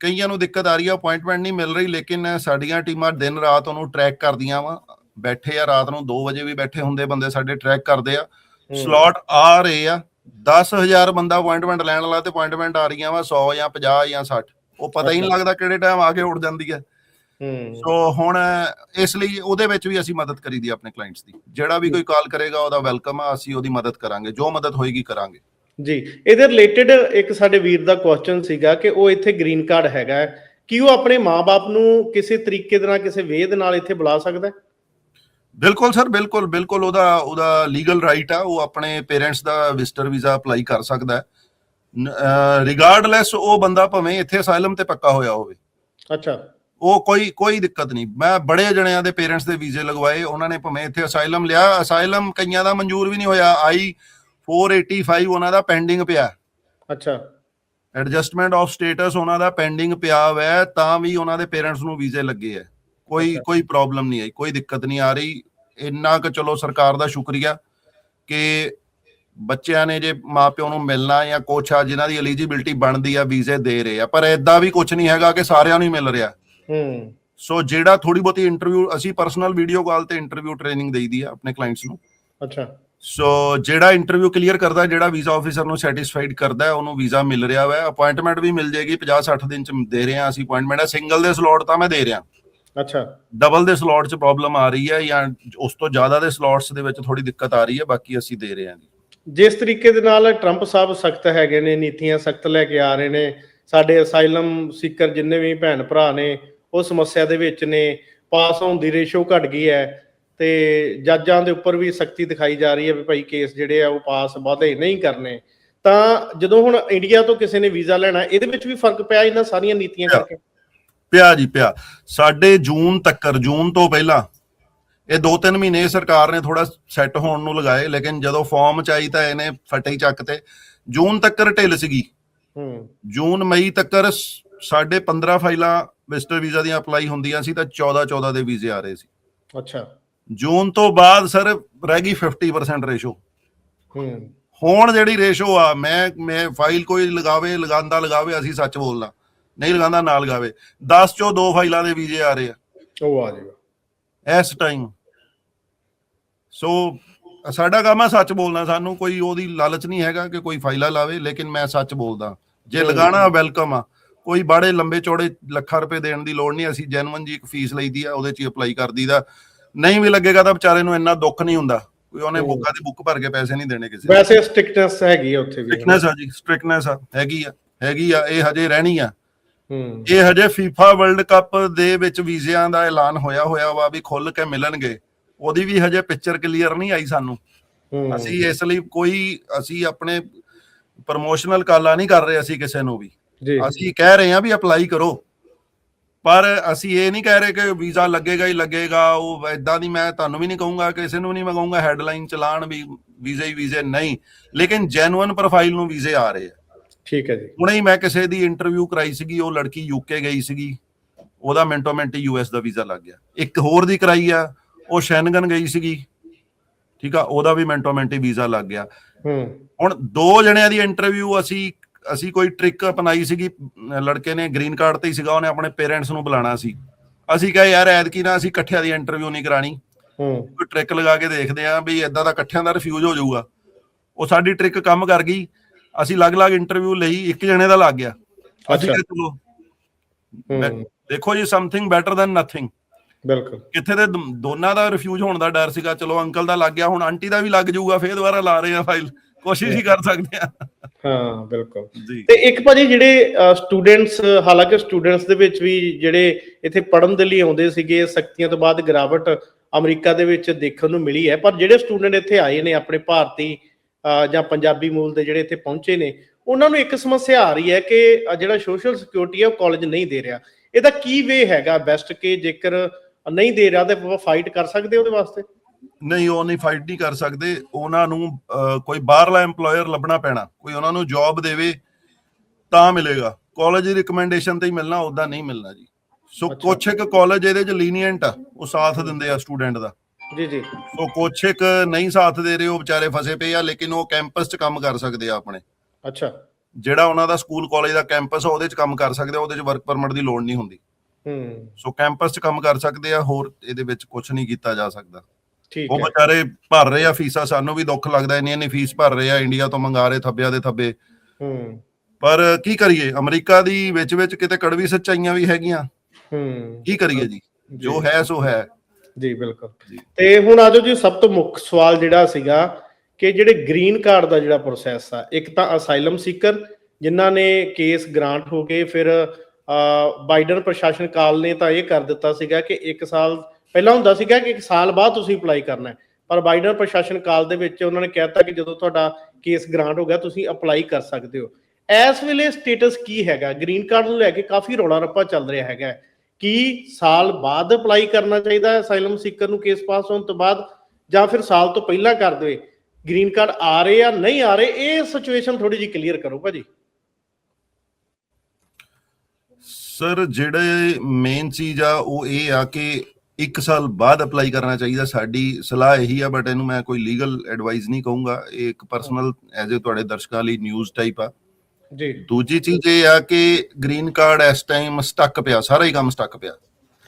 S2: ਕਈਆਂ ਨੂੰ ਦਿੱਕਤ ਆ ਰਹੀ ਹੈ ਅਪਾਇੰਟਮੈਂਟ ਨਹੀਂ ਮਿਲ ਰਹੀ ਲੇਕਿਨ ਸਾਡੀਆਂ ਟੀਮਾਂ ਦਿਨ ਰਾਤ ਉਹਨੂੰ ਟਰੈਕ ਕਰਦੀਆਂ ਵਾ। ਬੈਠੇ ਆ ਰਾਤ ਨੂੰ 2 ਵਜੇ ਵੀ ਬੈਠੇ ਹੁੰਦੇ ਬੰਦੇ ਸਾਡੇ ਟਰੈਕ ਕਰਦੇ ਆ। ਸਲੋਟ ਆ ਰਹੇ ਆ 10000 ਬੰਦਾ ਅਪਾਇੰਟਮੈਂਟ ਲੈਣ ਵਾਲਾ ਤੇ ਅਪਾਇੰਟਮੈਂਟ ਆ ਰਹੀਆਂ ਵਾ 100 ਜਾਂ 50 ਜਾਂ 60 ਉਹ ਪਤਾ ਹੀ ਨਹੀਂ। ਲੱਗਦਾ ਕਿਹੜੇ ਟਾਈਮ ਆ ਕੇ ਉੱਡ ਜਾਂਦੀ ਹੈ
S1: ਹੂੰ।
S2: ਸੋ ਹੁਣ ਇਸ ਲਈ ਉਹਦੇ ਵਿੱਚ ਵੀ ਅਸੀਂ ਮਦਦ ਕਰੀਦੀ ਆ ਆਪਣੇ ਕਲਾਇੰਟਸ ਦੀ। ਜਿਹੜਾ ਵੀ ਕੋਈ ਕਾਲ ਕਰੇਗਾ ਉਹਦਾ ਵੈਲਕਮ ਆ ਅਸੀਂ ਉਹਦੀ ਮਦਦ ਕਰਾਂਗੇ ਜੋ ਮਦਦ ਹੋਏਗੀ ਕਰਾਂਗੇ।
S1: ਜੀ ਇਹਦੇ ਰਿਲੇਟਡ ਇੱਕ ਸਾਡੇ ਵੀਰ ਦਾ ਕੁਐਸਚਨ ਸੀਗਾ ਕਿ ਉਹ ਇੱਥੇ ਗ੍ਰੀਨ ਕਾਰਡ ਹੈਗਾ ਕੀ ਉਹ ਆਪਣੇ ਮਾਪੇ ਨੂੰ ਕਿਸੇ ਤਰੀਕੇ ਦੇ ਨਾਲ ਕਿਸੇ ਵੇਦ ਨਾਲ ਇੱਥੇ ਬੁਲਾ ਸਕਦਾ ਹੈ?
S2: ਬਿਲਕੁਲ ਸਰ ਬਿਲਕੁਲ ਬਿਲਕੁਲ ਉਹਦਾ ਉਹਦਾ ਲੀਗਲ ਰਾਈਟ ਆ ਉਹ ਆਪਣੇ ਪੇਰੈਂਟਸ ਦਾ ਵਿਜ਼ਟਰ ਵੀਜ਼ਾ ਅਪਲਾਈ ਕਰ ਸਕਦਾ ਹੈ। ਰਿਗਾਰਡਲੈਸ ਉਹ ਬੰਦਾ ਭਾਵੇਂ ਇੱਥੇ ਅਸਾਈਲਮ ਤੇ ਪੱਕਾ ਹੋਇਆ ਹੋਵੇ।
S1: ਅੱਛਾ।
S2: ਉਹ ਕੋਈ ਕੋਈ ਦਿੱਕਤ ਨਹੀਂ। ਮੈਂ ਬੜੇ ਜਣਿਆਂ ਦੇ ਪੇਰੈਂਟਸ ਦੇ ਵੀਜ਼ੇ ਲਗਵਾਏ ਉਹਨਾਂ ਨੇ ਭਾਵੇਂ ਇੱਥੇ ਅਸਾਈਲਮ ਲਿਆ ਅਸਾਈਲਮ ਕਈਆਂ ਦਾ ਮਨਜ਼ੂਰ ਵੀ ਨਹੀਂ ਹੋਇਆ। ਆਈ 485 ਉਹਨਾਂ ਦਾ ਪੈਂਡਿੰਗ ਪਿਆ
S1: ਅੱਛਾ।
S2: ਐਡਜਸਟਮੈਂਟ ਆਫ ਸਟੇਟਸ ਉਹਨਾਂ ਦਾ ਪੈਂਡਿੰਗ ਪਿਆ ਹੋਇਆ ਤਾਂ ਵੀ ਉਹਨਾਂ ਦੇ ਪੇਰੈਂਟਸ ਨੂੰ ਵੀਜ਼ੇ ਲੱਗੇ ਹੈ। ਕੋਈ। ਕੋਈ ਪ੍ਰੋਬਲਮ ਨਹੀਂ ਆਈ ਕੋਈ ਦਿੱਕਤ ਨਹੀਂ ਆ ਰਹੀ। ਇੰਨਾ ਕੁ ਚਲੋ ਸਰਕਾਰ ਦਾ ਸ਼ੁਕਰੀਆ ਕਿ ਬੱਚਿਆਂ ਨੇ ਜੇ ਮਾਪਿਓ ਨੂੰ ਮਿਲਣਾ ਜਾਂ ਕੁਛ ਆ ਜਿਨ੍ਹਾਂ ਦੀ ਐਲੀਜੀਬਿਲਟੀ ਬਣਦੀ ਆ ਵੀਜ਼ੇ ਦੇ ਰਹੇ ਆ। ਪਰ ਐਦਾਂ ਵੀ ਕੁਝ ਨਹੀਂ ਹੈਗਾ ਕਿ ਸਾਰਿਆਂ ਨੂੰ ਹੀ ਮਿਲ ਰਿਹਾ।
S1: ਹੂੰ।
S2: ਸੋ ਜਿਹੜਾ ਥੋੜੀ ਬਹੁਤੀ ਇੰਟਰਵਿਊ ਅਸੀਂ ਪਰਸਨਲ ਵੀਡੀਓ ਕਾਲ ਤੇ ਇੰਟਰਵਿਊ ਟ੍ਰੇਨਿੰਗ ਦੇਈਦੀ ਆ ਆਪਣੇ ਕਲਾਇੰਟਸ ਨੂੰ।
S1: ਅੱਛਾ।
S2: ਸੋ ਜਿਹੜਾ ਇੰਟਰਵਿਊ ਕਲੀਅਰ ਕਰਦਾ ਜਿਹੜਾ ਵੀਜ਼ਾ ਆਫੀਸਰ ਨੂੰ ਸੈਟੀਸਫਾਈਡ ਕਰਦਾ ਉਹਨੂੰ ਵੀਜ਼ਾ ਮਿਲ ਰਿਹਾ ਹੈ ਅਪਾਇੰਟਮੈਂਟ ਵੀ ਮਿਲ ਜਾਏਗੀ 50 60 ਦਿਨ ਚ ਦੇ ਰਹੇ ਹਾਂ ਅਸੀਂ ਅਪਾਇੰਟਮੈਂਟ ਹੈ ਸਿੰਗਲ ਦੇ ਸਲੋਟ ਤਾਂ ਮੈਂ ਦੇ ਰਿਹਾ।
S1: ਅੱਛਾ।
S2: ਡਬਲ ਦੇ ਸਲੋਟ 'ਚ ਪ੍ਰੋਬਲਮ ਆ ਰਹੀ ਹੈ ਜਾਂ ਉਸ ਤੋਂ ਜ਼ਿਆਦਾ ਦੇ ਸਲੋਟਸ ਦੇ ਵਿੱਚ ਥੋੜੀ ਦਿੱਕਤ ਆ ਰਹੀ ਹੈ ਬਾਕੀ ਅਸੀਂ ਦੇ ਰਹੇ ਹਾਂ ਜੀ।
S1: ਜਿਸ ਤਰੀਕੇ ਦੇ ਨਾਲ ਟਰੰਪ ਸਾਹਿਬ ਸਖਤ ਹੈਗੇ ਨੇ ਨੀਤੀਆਂ ਸਖਤ ਲੈ ਕੇ ਆ ਰਹੇ ਨੇ ਸਾਡੇ ਅਸਾਈਲਮ ਸੀਕਰ ਜਿੰਨੇ ਵੀ ਭੈਣ ਭਰਾ ਨੇ ਉਹ ਸਮੱਸਿਆ ਦੇ ਵਿੱਚ ਨੇ ਪਾਸ ਹੋਣ ਦੀ ਰੇਸ਼ੋ ਘਟ ਗਈ ਹੈ ਤੇ ਜੱਜਾਂ ਦੇ ਉੱਪਰ ਵੀ ਸਖਤੀ ਦਿਖਾਈ ਜਾ ਰਹੀ ਹੈ ਵੀ ਭਾਈ ਕੇਸ ਜਿਹੜੇ ਆ ਉਹ ਪਾਸ ਵਾਧੇ ਨਹੀਂ ਕਰਨੇ। ਤਾਂ ਜਦੋਂ ਹੁਣ ਇੰਡੀਆ ਤੋਂ ਕਿਸੇ ਨੇ ਵੀਜ਼ਾ ਲੈਣਾ ਇਹਦੇ ਵਿੱਚ ਵੀ ਫ਼ਰਕ ਪਿਆ ਇਹਨਾਂ ਸਾਰੀਆਂ ਨੀਤੀਆਂ। ਕਰਕੇ?
S2: ਪਿਆ ਜੀ ਪਿਆ। ਸਾਡੇ ਜੂਨ ਤੱਕਰ ਜੂਨ ਤੋਂ ਪਹਿਲਾਂ ਇਹ 2-3 ਮਹੀਨੇ ਸਰਕਾਰ ਨੇ ਥੋੜਾ ਸੈੱਟ ਹੋਣ ਨੂੰ ਲਗਾਏ ਲੇਕਿਨ ਜਦੋਂ ਫਾਰਮ ਚ ਆਈ ਤਾਂ ਇਹਨੇ ਫਟੇ ਹੀ ਚੱਕ ਤੇ। ਜੂਨ ਤੱਕਰ ਢਿੱਲ ਸੀਗੀ।
S1: ਹੂੰ।
S2: ਜੂਨ ਮਈ ਤੱਕਰ ਸ- ਸਾਡੇ 15 ਫਾਈਲਾਂ ਵਿਜ਼ਟਰ ਵੀਜ਼ਾ ਦੀਆਂ ਅਪਲਾਈ ਹੁੰਦੀਆਂ ਸੀ ਤਾਂ 14 14 ਦੇ ਵੀਜ਼ੇ ਆ ਰਹੇ ਸੀ।
S1: ਅੱਛਾ।
S2: ਜੂਨ ਤੋਂ ਬਾਅਦ ਸਰ ਰਹਿ ਗਈ 50% ਰੇਸ਼ੋ
S1: ਹੂੰ।
S2: ਹੁਣ ਜਿਹੜੀ ਰੇਸ਼ੋ ਆ ਮੈਂ ਮੈਂ ਫਾਈਲ ਕੋਈ ਲਗਾਵੇ ਲਗਾਉਂਦਾ ਲਗਾਵੇ ਅਸੀਂ ਸੱਚ ਬੋਲਦਾ। ਨਹੀਂ ਲਗਾਉਂਦਾ ਨਾ ਲਗਾਵੇ। 10 ਚੋਂ ਦੋ ਫਾਈਲਾਂ ਦੇ ਵੀਜ਼ੇ ਆ ਰਹੇ ਆ।
S1: ਉਹ ਆ ਜਾਏਗਾ।
S2: ਇਸ ਟਾਈਮ ਸੋ ਸਾਡਾ ਕੰਮ ਆ ਸੱਚ ਬੋਲਣਾ। ਸਾਨੂੰ ਕੋਈ ਉਹਦੀ ਲਾਲਚ ਨਹੀਂ ਹੈਗਾ ਕਿ ਕੋਈ ਫਾਈਲਾਂ ਲਾਵੇ ਲੇਕਿਨ ਮੈਂ ਸੱਚ ਬੋਲਦਾ। ਜੇ। ਲਗਾਣਾ ਵੈਲਕਮ ਆ। ਕੋਈ ਬਾੜੇ ਲੰਬੇ ਚੌੜੇ ਲੱਖਾਂ ਰੁਪਏ ਦੇਣ ਦੀ ਲੋੜ ਨਹੀਂ। ਅਸੀਂ ਜੈਨੂਇਨ ਜੀ ਇੱਕ ਫੀਸ ਲਈਦੀ ਆ ਉਹਦੇ ਚ ਹੀ ਅਪਲਾਈ ਕਰ ਦਈਦਾ। ਨਹੀਂ ਵੀ ਲੱਗੇਗਾ ਤਾਂ ਵਿਚਾਰੇ ਨੂੰ ਇੰਨਾ ਦੁੱਖ ਨਹੀਂ ਹੁੰਦਾ। ਕੋਈ ਉਹਨੇ। ਬੁੱਕਾਂ ਦੀ ਬੁੱਕ ਭਰ ਕੇ ਪੈਸੇ ਨਹੀਂ ਦੇਣੇ ਕਿਸੇ ਨੂੰ।
S1: ਵੈਸੇ ਸਟ੍ਰਿਕਟਨੈਸ ਹੈਗੀ ਆ ਉੱਥੇ ਵੀ।
S2: ਸਟ੍ਰਿਕਨੈਸ ਆ ਜੀ ਸਟ੍ਰਿਕਨੈਸ ਆ ਹੈਗੀ ਆ ਹੈਗੀ ਆ ਇਹ ਹਜੇ ਰਹਿਣੀ ਆ।
S1: ਹੂੰ।
S2: ਇਹ ਹਜੇ ਫੀਫਾ ਵਰਲਡ ਕੱਪ ਦੇ ਵਿੱਚ ਵੀਜ਼ਿਆਂ ਦਾ ਐਲਾਨ ਹੋਇਆ ਹੋਇਆ ਵਾ ਵੀ ਖੁੱਲ ਕੇ ਮਿਲਣਗੇ। ਉਹਦੀ ਵੀ ਹਜੇ ਪਿਕਚਰ ਕਲੀਅਰ ਨਹੀਂ ਆਈ ਸਾਨੂੰ। ਅਸੀਂ ਇਸ ਲਈ ਕੋਈ ਅਸੀਂ ਆਪਣੇ ਪ੍ਰਮੋਸ਼ਨਲ ਕਾਲਾ ਨਹੀਂ ਕਰ ਰਹੇ ਅਸੀਂ ਕਿਸੇ ਨੂੰ ਵੀ। ਅਸੀਂ ਕਹਿ ਰਹੇ ਹਾਂ ਵੀ ਅਪਲਾਈ ਕਰੋ। ਪਰ ਅਸੀਂ ਇਹ ਨਹੀਂ ਕਹਿ ਰਹੇ ਕਿ ਵੀਜ਼ਾ ਲੱਗੇਗਾ ਹੀ ਲੱਗੇਗਾ ਉਹ ਇਦਾਂ ਦੀ ਮੈਂ ਤੁਹਾਨੂੰ ਵੀ ਨਹੀਂ ਕਹੂੰਗਾ ਕਿਸੇ ਨੂੰ ਨਹੀਂ ਮੈਂ ਕਹੂੰਗਾ ਹੈਡਲਾਈਨ ਚਲਾਣ ਵੀ ਵੀਜ਼ੇ ਹੀ ਵੀਜ਼ੇ ਨਹੀਂ ਲੇਕਿਨ ਜੈਨੂਇਨ ਪ੍ਰੋਫਾਈਲ ਨੂੰ ਵੀਜ਼ੇ ਆ ਰਹੇ ਆ।
S1: ਠੀਕ ਹੈ ਜੀ।
S2: ਹੁਣੇ ਹੀ ਮੈਂ ਕਿਸੇ ਦੀ ਇੰਟਰਵਿਊ ਕਰਾਈ ਸੀਗੀ ਉਹ ਲੜਕੀ ਯੂਕੇ ਗਈ ਸੀਗੀ ਉਹਦਾ ਮਿੰਟੋ ਮਿੰਟ ਯੂਐਸ ਦਾ ਵੀਜ਼ਾ ਲੱਗ ਗਿਆ। ਇੱਕ ਹੋਰ ਦੀ ਕਰਾਈ ਆ ਉਹ ਸ਼ੈਨਗਨ ਗਈ ਸੀਗੀ ਠੀਕ ਆ ਉਹਦਾ ਵੀ ਮਿੰਟੋ ਮਿੰਟ ਹੀ ਵੀਜ਼ਾ ਲੱਗ ਗਿਆ।
S1: ਹੂੰ।
S2: ਹੁਣ ਦੋ ਜਣਿਆਂ ਦੀ ਇੰਟਰਵਿਊ ਅਸੀਂ ਅਸੀਂ ਕੋਈ ਟ੍ਰਿਕ ਅਪਣਾਈ ਸੀਗੀ ਲੜਕੇ ਨੇ ਗ੍ਰੀਨ ਕਾਰਡ ਤੇ ਹੀ ਸੀਗਾ ਉਹਨੇ ਆਪਣੇ ਪੇਰੈਂਟਸ ਨੂੰ ਬੁਲਾਣਾ ਸੀ। ਅਸੀਂ ਕਿਹਾ ਯਾਰ ਐਤਕੀ ਨਾ ਅਸੀਂ ਇਕੱਠਿਆਂ ਦੀ ਇੰਟਰਵਿਊ ਨਹੀਂ ਕਰਾਣੀ।
S1: ਹੂੰ।
S2: ਕੋਈ ਟ੍ਰਿਕ ਲਗਾ ਕੇ ਦੇਖਦੇ ਆਂ ਵੀ ਇਦਾਂ ਦਾ ਇਕੱਠਿਆਂ ਦਾ ਰਿਫਿਊਜ਼ ਹੋ ਜਾਊਗਾ। ਉਹ ਸਾਡੀ ਟ੍ਰਿਕ ਕੰਮ ਕਰ ਗਈ। ਅਸੀਂ ਅਲੱਗ-ਅਲੱਗ ਇੰਟਰਵਿਊ ਲਈ ਇੱਕ ਜਣੇ ਦਾ ਲੱਗ ਗਿਆ। ਅਸੀਂ
S1: ਅੱਛਾ।
S2: ਕਿਹਾ ਚਲੋ। ਦੇਖੋ ਜੀ ਸਮਥਿੰਗ ਬੈਟਰ ਦੈਨ ਨਥਿੰਗ
S1: ਬਿਲਕੁਲ।
S2: ਕਿੱਥੇ ਦ- ਦੋਨਾਂ ਦਾ ਰਿਫਿਊਜ਼ ਹੋਣ ਦਾ ਡਰ ਸੀਗਾ। ਚਲੋ ਅੰਕਲ ਦਾ ਲੱਗ ਗਿਆ ਹੁਣ ਆਂਟੀ ਦਾ ਵੀ ਲੱਗ ਜਾਊਗਾ ਫੇਰ ਦੁਬਾਰਾ ਲਾ ਰਹੇ ਆ ਫਾਈਲ ਕੋਸ਼ਿਸ਼ ਹੀ। ਕਰ ਸਕਦੇ ਆ।
S1: ਹਾਂ ਬਿਲਕੁਲ। ਤੇ ਇੱਕ ਭਾਜੀ ਜਿਹੜੇ ਸਟੂਡੈਂਟਸ ਹਾਲਾਂਕਿ ਸਟੂਡੈਂਟਸ ਦੇ ਵਿੱਚ ਵੀ ਜਿਹੜੇ ਇੱਥੇ ਪੜ੍ਹਨ ਦੇ ਲਈ ਆਉਂਦੇ ਸੀਗੇ ਸਖਤੀਆਂ ਤੋਂ ਬਾਅਦ ਗਿਰਾਵਟ ਅਮਰੀਕਾ ਦੇ ਵਿੱਚ ਦੇਖਣ ਨੂੰ ਮਿਲੀ ਹੈ ਪਰ ਜਿਹੜੇ ਸਟੂਡੈਂਟ ਇੱਥੇ ਆਏ ਨੇ ਆਪਣੇ ਭਾਰਤੀ ਜਾਂ ਪੰਜਾਬੀ ਮੂਲ ਦੇ ਜਿਹੜੇ ਇੱਥੇ ਪਹੁੰਚੇ ਨੇ ਉਹਨਾਂ ਨੂੰ ਇੱਕ ਸਮੱਸਿਆ ਆ ਰਹੀ ਹੈ ਕਿ ਜਿਹੜਾ ਸੋਸ਼ਲ ਸਿਕਿਉਰਿਟੀ ਹੈ ਉਹ ਕਾਲਜ ਨਹੀਂ ਦੇ ਰਿਹਾ। ਇਹਦਾ ਕੀ ਵੇ ਹੈਗਾ ਬੈਸਟ ਕਿ ਜੇਕਰ ਨਹੀਂ ਦੇ ਰਿਹਾ ਤੇ ਆਪਾਂ ਫਾਈਟ ਕਰ ਸਕਦੇ ਉਹਦੇ ਵਾਸਤੇ?
S2: ਨਹੀਂ ਉਹ ਨਹੀਂ ਫਾਈਟ ਨਹੀਂ ਕਰ ਸਕਦੇ। ਉਹਨਾਂ ਨੂੰ ਕੋਈ ਬਾਹਰਲਾ EMPLOYER ਲੱਭਣਾ ਪੈਣਾ। ਕੋਈ ਉਹਨਾਂ ਨੂੰ ਜੌਬ ਦੇਵੇ ਤਾਂ ਮਿਲੇਗਾ। ਕਾਲਜ ਦੀ ਰਿਕਮੈਂਡੇਸ਼ਨ ਤੇ ਹੀ ਮਿਲਣਾ ਉਦਾਂ ਨਹੀਂ ਮਿਲਣਾ ਜੀ। ਸੋ। ਕੁਛ ਇੱਕ ਕਾਲਜ ਇਹਦੇ ਚ ਲੀਨੀਅੰਟ ਆ ਉਹ ਸਾਥ ਦਿੰਦੇ ਆ ਸਟੂਡੈਂਟ ਦਾ।
S1: ਜੀ ਜੀ।
S2: ਸੋ ਕੁਛ ਇੱਕ ਨਹੀਂ ਸਾਥ ਦੇ ਰਹੇ ਉਹ ਵਿਚਾਰੇ ਫਸੇ ਪਏ ਆ ਲੇਕਿਨ ਉਹ ਕੈਂਪਸ 'ਚ ਕੰਮ ਕਰ ਸਕਦੇ ਆ ਆਪਣੇ।
S1: ਅੱਛਾ।
S2: ਜਿਹੜਾ ਉਹਨਾਂ ਦਾ ਸਕੂਲ ਕਾਲਜ ਦਾ ਕੈਂਪਸ ਆ ਉਹਦੇ 'ਚ ਕੰਮ ਕਰ ਸਕਦੇ ਆ ਉਹਦੇ 'ਚ ਵਰਕ ਪਰਮਿਟ ਦੀ ਲੋੜ ਨਹੀਂ ਹੁੰਦੀ।
S1: ਹੂੰ।
S2: ਸੋ ਕੈਂਪਸ 'ਚ ਕੰਮ ਕਰ ਸਕਦੇ ਆ ਹੋਰ ਇਹਦੇ ਵਿੱਚ ਕੁਝ ਨਹੀਂ ਕੀਤਾ ਜਾ ਸਕਦਾ।
S1: ਠੀਕ
S2: ਉਹ ਵਿਚਾਰੇ ਭਰ ਰਹੇ ਆ ਫੀਸਾਂ ਸਾਨੂੰ ਵੀ ਦੁੱਖ ਲੱਗਦਾ ਇੰਨੀ ਇੰਨੀ ਫੀਸ ਭਰ ਰਹੇ ਆ ਇੰਡੀਆ ਤੋਂ ਮੰਗਾ ਰਹੇ ਥੱਬਿਆਂ ਦੇ ਥੱਬੇ।
S1: ਹੂੰ।
S2: ਪਰ ਕੀ ਕਰੀਏ? ਅਮਰੀਕਾ ਦੀ ਵਿੱਚ ਵਿੱਚ ਕਿਤੇ ਕੜਵੀ ਸੱਚਾਈਆਂ ਵੀ ਹੈਗੀਆਂ।
S1: ਹੂੰ।
S2: ਕੀ ਕਰੀਏ ਜੀ? ਜੋ। ਹੈ ਸੋ ਹੈ।
S1: ਜੀ ਬਿਲਕੁਲ। ਤੇ ਹੁਣ ਆਜੋ ਜੀ ਸਭ ਤੋਂ ਮੁੱਖ ਸਵਾਲ ਜਿਹੜਾ ਸੀਗਾ ਕਿ ਜਿਹੜੇ ਗ੍ਰੀਨ ਕਾਰਡ ਦਾ ਜਿਹੜਾ ਪ੍ਰੋਸੈਸ ਆ ਇੱਕ ਤਾਂ ਅਸਾਈਲਮ ਸੀਕਰ ਜਿਨ੍ਹਾਂ ਨੇ ਕੇਸ ਗ੍ਰਾਂਟ ਹੋ ਕੇ ਫਿਰ ਬਾਈਡਨ ਪ੍ਰਸ਼ਾਸਨ ਕਾਲ ਨੇ ਤਾਂ ਇਹ ਕਰ ਦਿੱਤਾ ਸੀਗਾ ਕਿ 1 ਸਾਲ ਪਹਿਲਾਂ ਹੁੰਦਾ ਸੀਗਾ ਕਿ ਇੱਕ ਸਾਲ ਬਾਅਦ ਤੁਸੀਂ ਅਪਲਾਈ ਕਰਨਾ ਹੈ, ਪਰ ਬਾਈਡਨ ਪ੍ਰਸ਼ਾਸਨ ਕਾਲ ਦੇ ਵਿੱਚ ਉਹਨਾਂ ਨੇ ਕਹਿਤਾ ਕਿ ਜਦੋਂ ਤੁਹਾਡਾ ਕੇਸ ਗ੍ਰਾਂਟ ਹੋ ਗਿਆ, ਤੁਸੀਂ ਅਪਲਾਈ ਕਰ ਸਕਦੇ ਹੋ। ਇਸ ਵੇਲੇ ਸਟੇਟਸ ਕੀ ਹੈਗਾ? ਗ੍ਰੀਨ ਕਾਰਡ ਨੂੰ ਲੈ ਕੇ ਕਾਫੀ ਰੌਲਾ ਰੱਪਾ ਚੱਲ ਰਿਹਾ ਹੈਗਾ ਕੀ ਸਾਲ ਬਾਅਦ ਅਪਲਾਈ ਕਰਨਾ ਚਾਹੀਦਾ ਹੈ, ਅਸਾਈਲਮ ਸੀਕਰ ਨੂੰ ਕੇਸ ਪਾਸ ਹੋਣ ਤੋਂ ਬਾਅਦ ਜਾਂ ਫਿਰ ਸਾਲ ਤੋਂ ਪਹਿਲਾਂ ਕਰ ਦੇਵੇ। ਗ੍ਰੀਨ ਕਾਰਡ ਆ ਰਹੇ ਆ ਨਹੀਂ ਆ ਰਹੇ, ਇਹ ਸਿਚੁਏਸ਼ਨ ਥੋੜੀ ਜਿਹੀ ਕਲੀਅਰ ਕਰੋ ਭਾਜੀ।
S2: ਸਰ ਜਿਹੜੇ ਮੇਨ ਚੀਜ਼ ਆ, ਉਹ ਇਹ ਆ ਕਿ ਇੱਕ ਸਾਲ ਬਾਅਦ ਅਪਲਾਈ ਕਰਨਾ ਚਾਹੀਦਾ ਸਾਡੀ ਸਲਾਹ ਇਹੀ ਆ ਬਟ ਇਹਨੂੰ ਮੈਂ ਕੋਈ ਲੀਗਲ ਐਡਵਾਈਸ ਨਹੀਂ ਕਹੂੰਗਾ। ਇਹ ਇੱਕ ਪਰਸਨਲ ਐਜ਼ ਅ ਤੁਹਾਡੇ ਦਰਸ਼ਕਾਂ ਲਈ ਨਿਊਜ਼ ਟਾਈਪ ਆ।
S1: ਜੀ।
S2: ਦੂਜੀ ਚੀਜ਼ ਇਹ ਆ ਕਿ ਗ੍ਰੀਨ ਕਾਰਡ ਇਸ ਟਾਈਮ ਸਟਕ ਪਿਆ ਸਾਰਾ ਹੀ ਕੰਮ ਸਟਕ ਪਿਆ।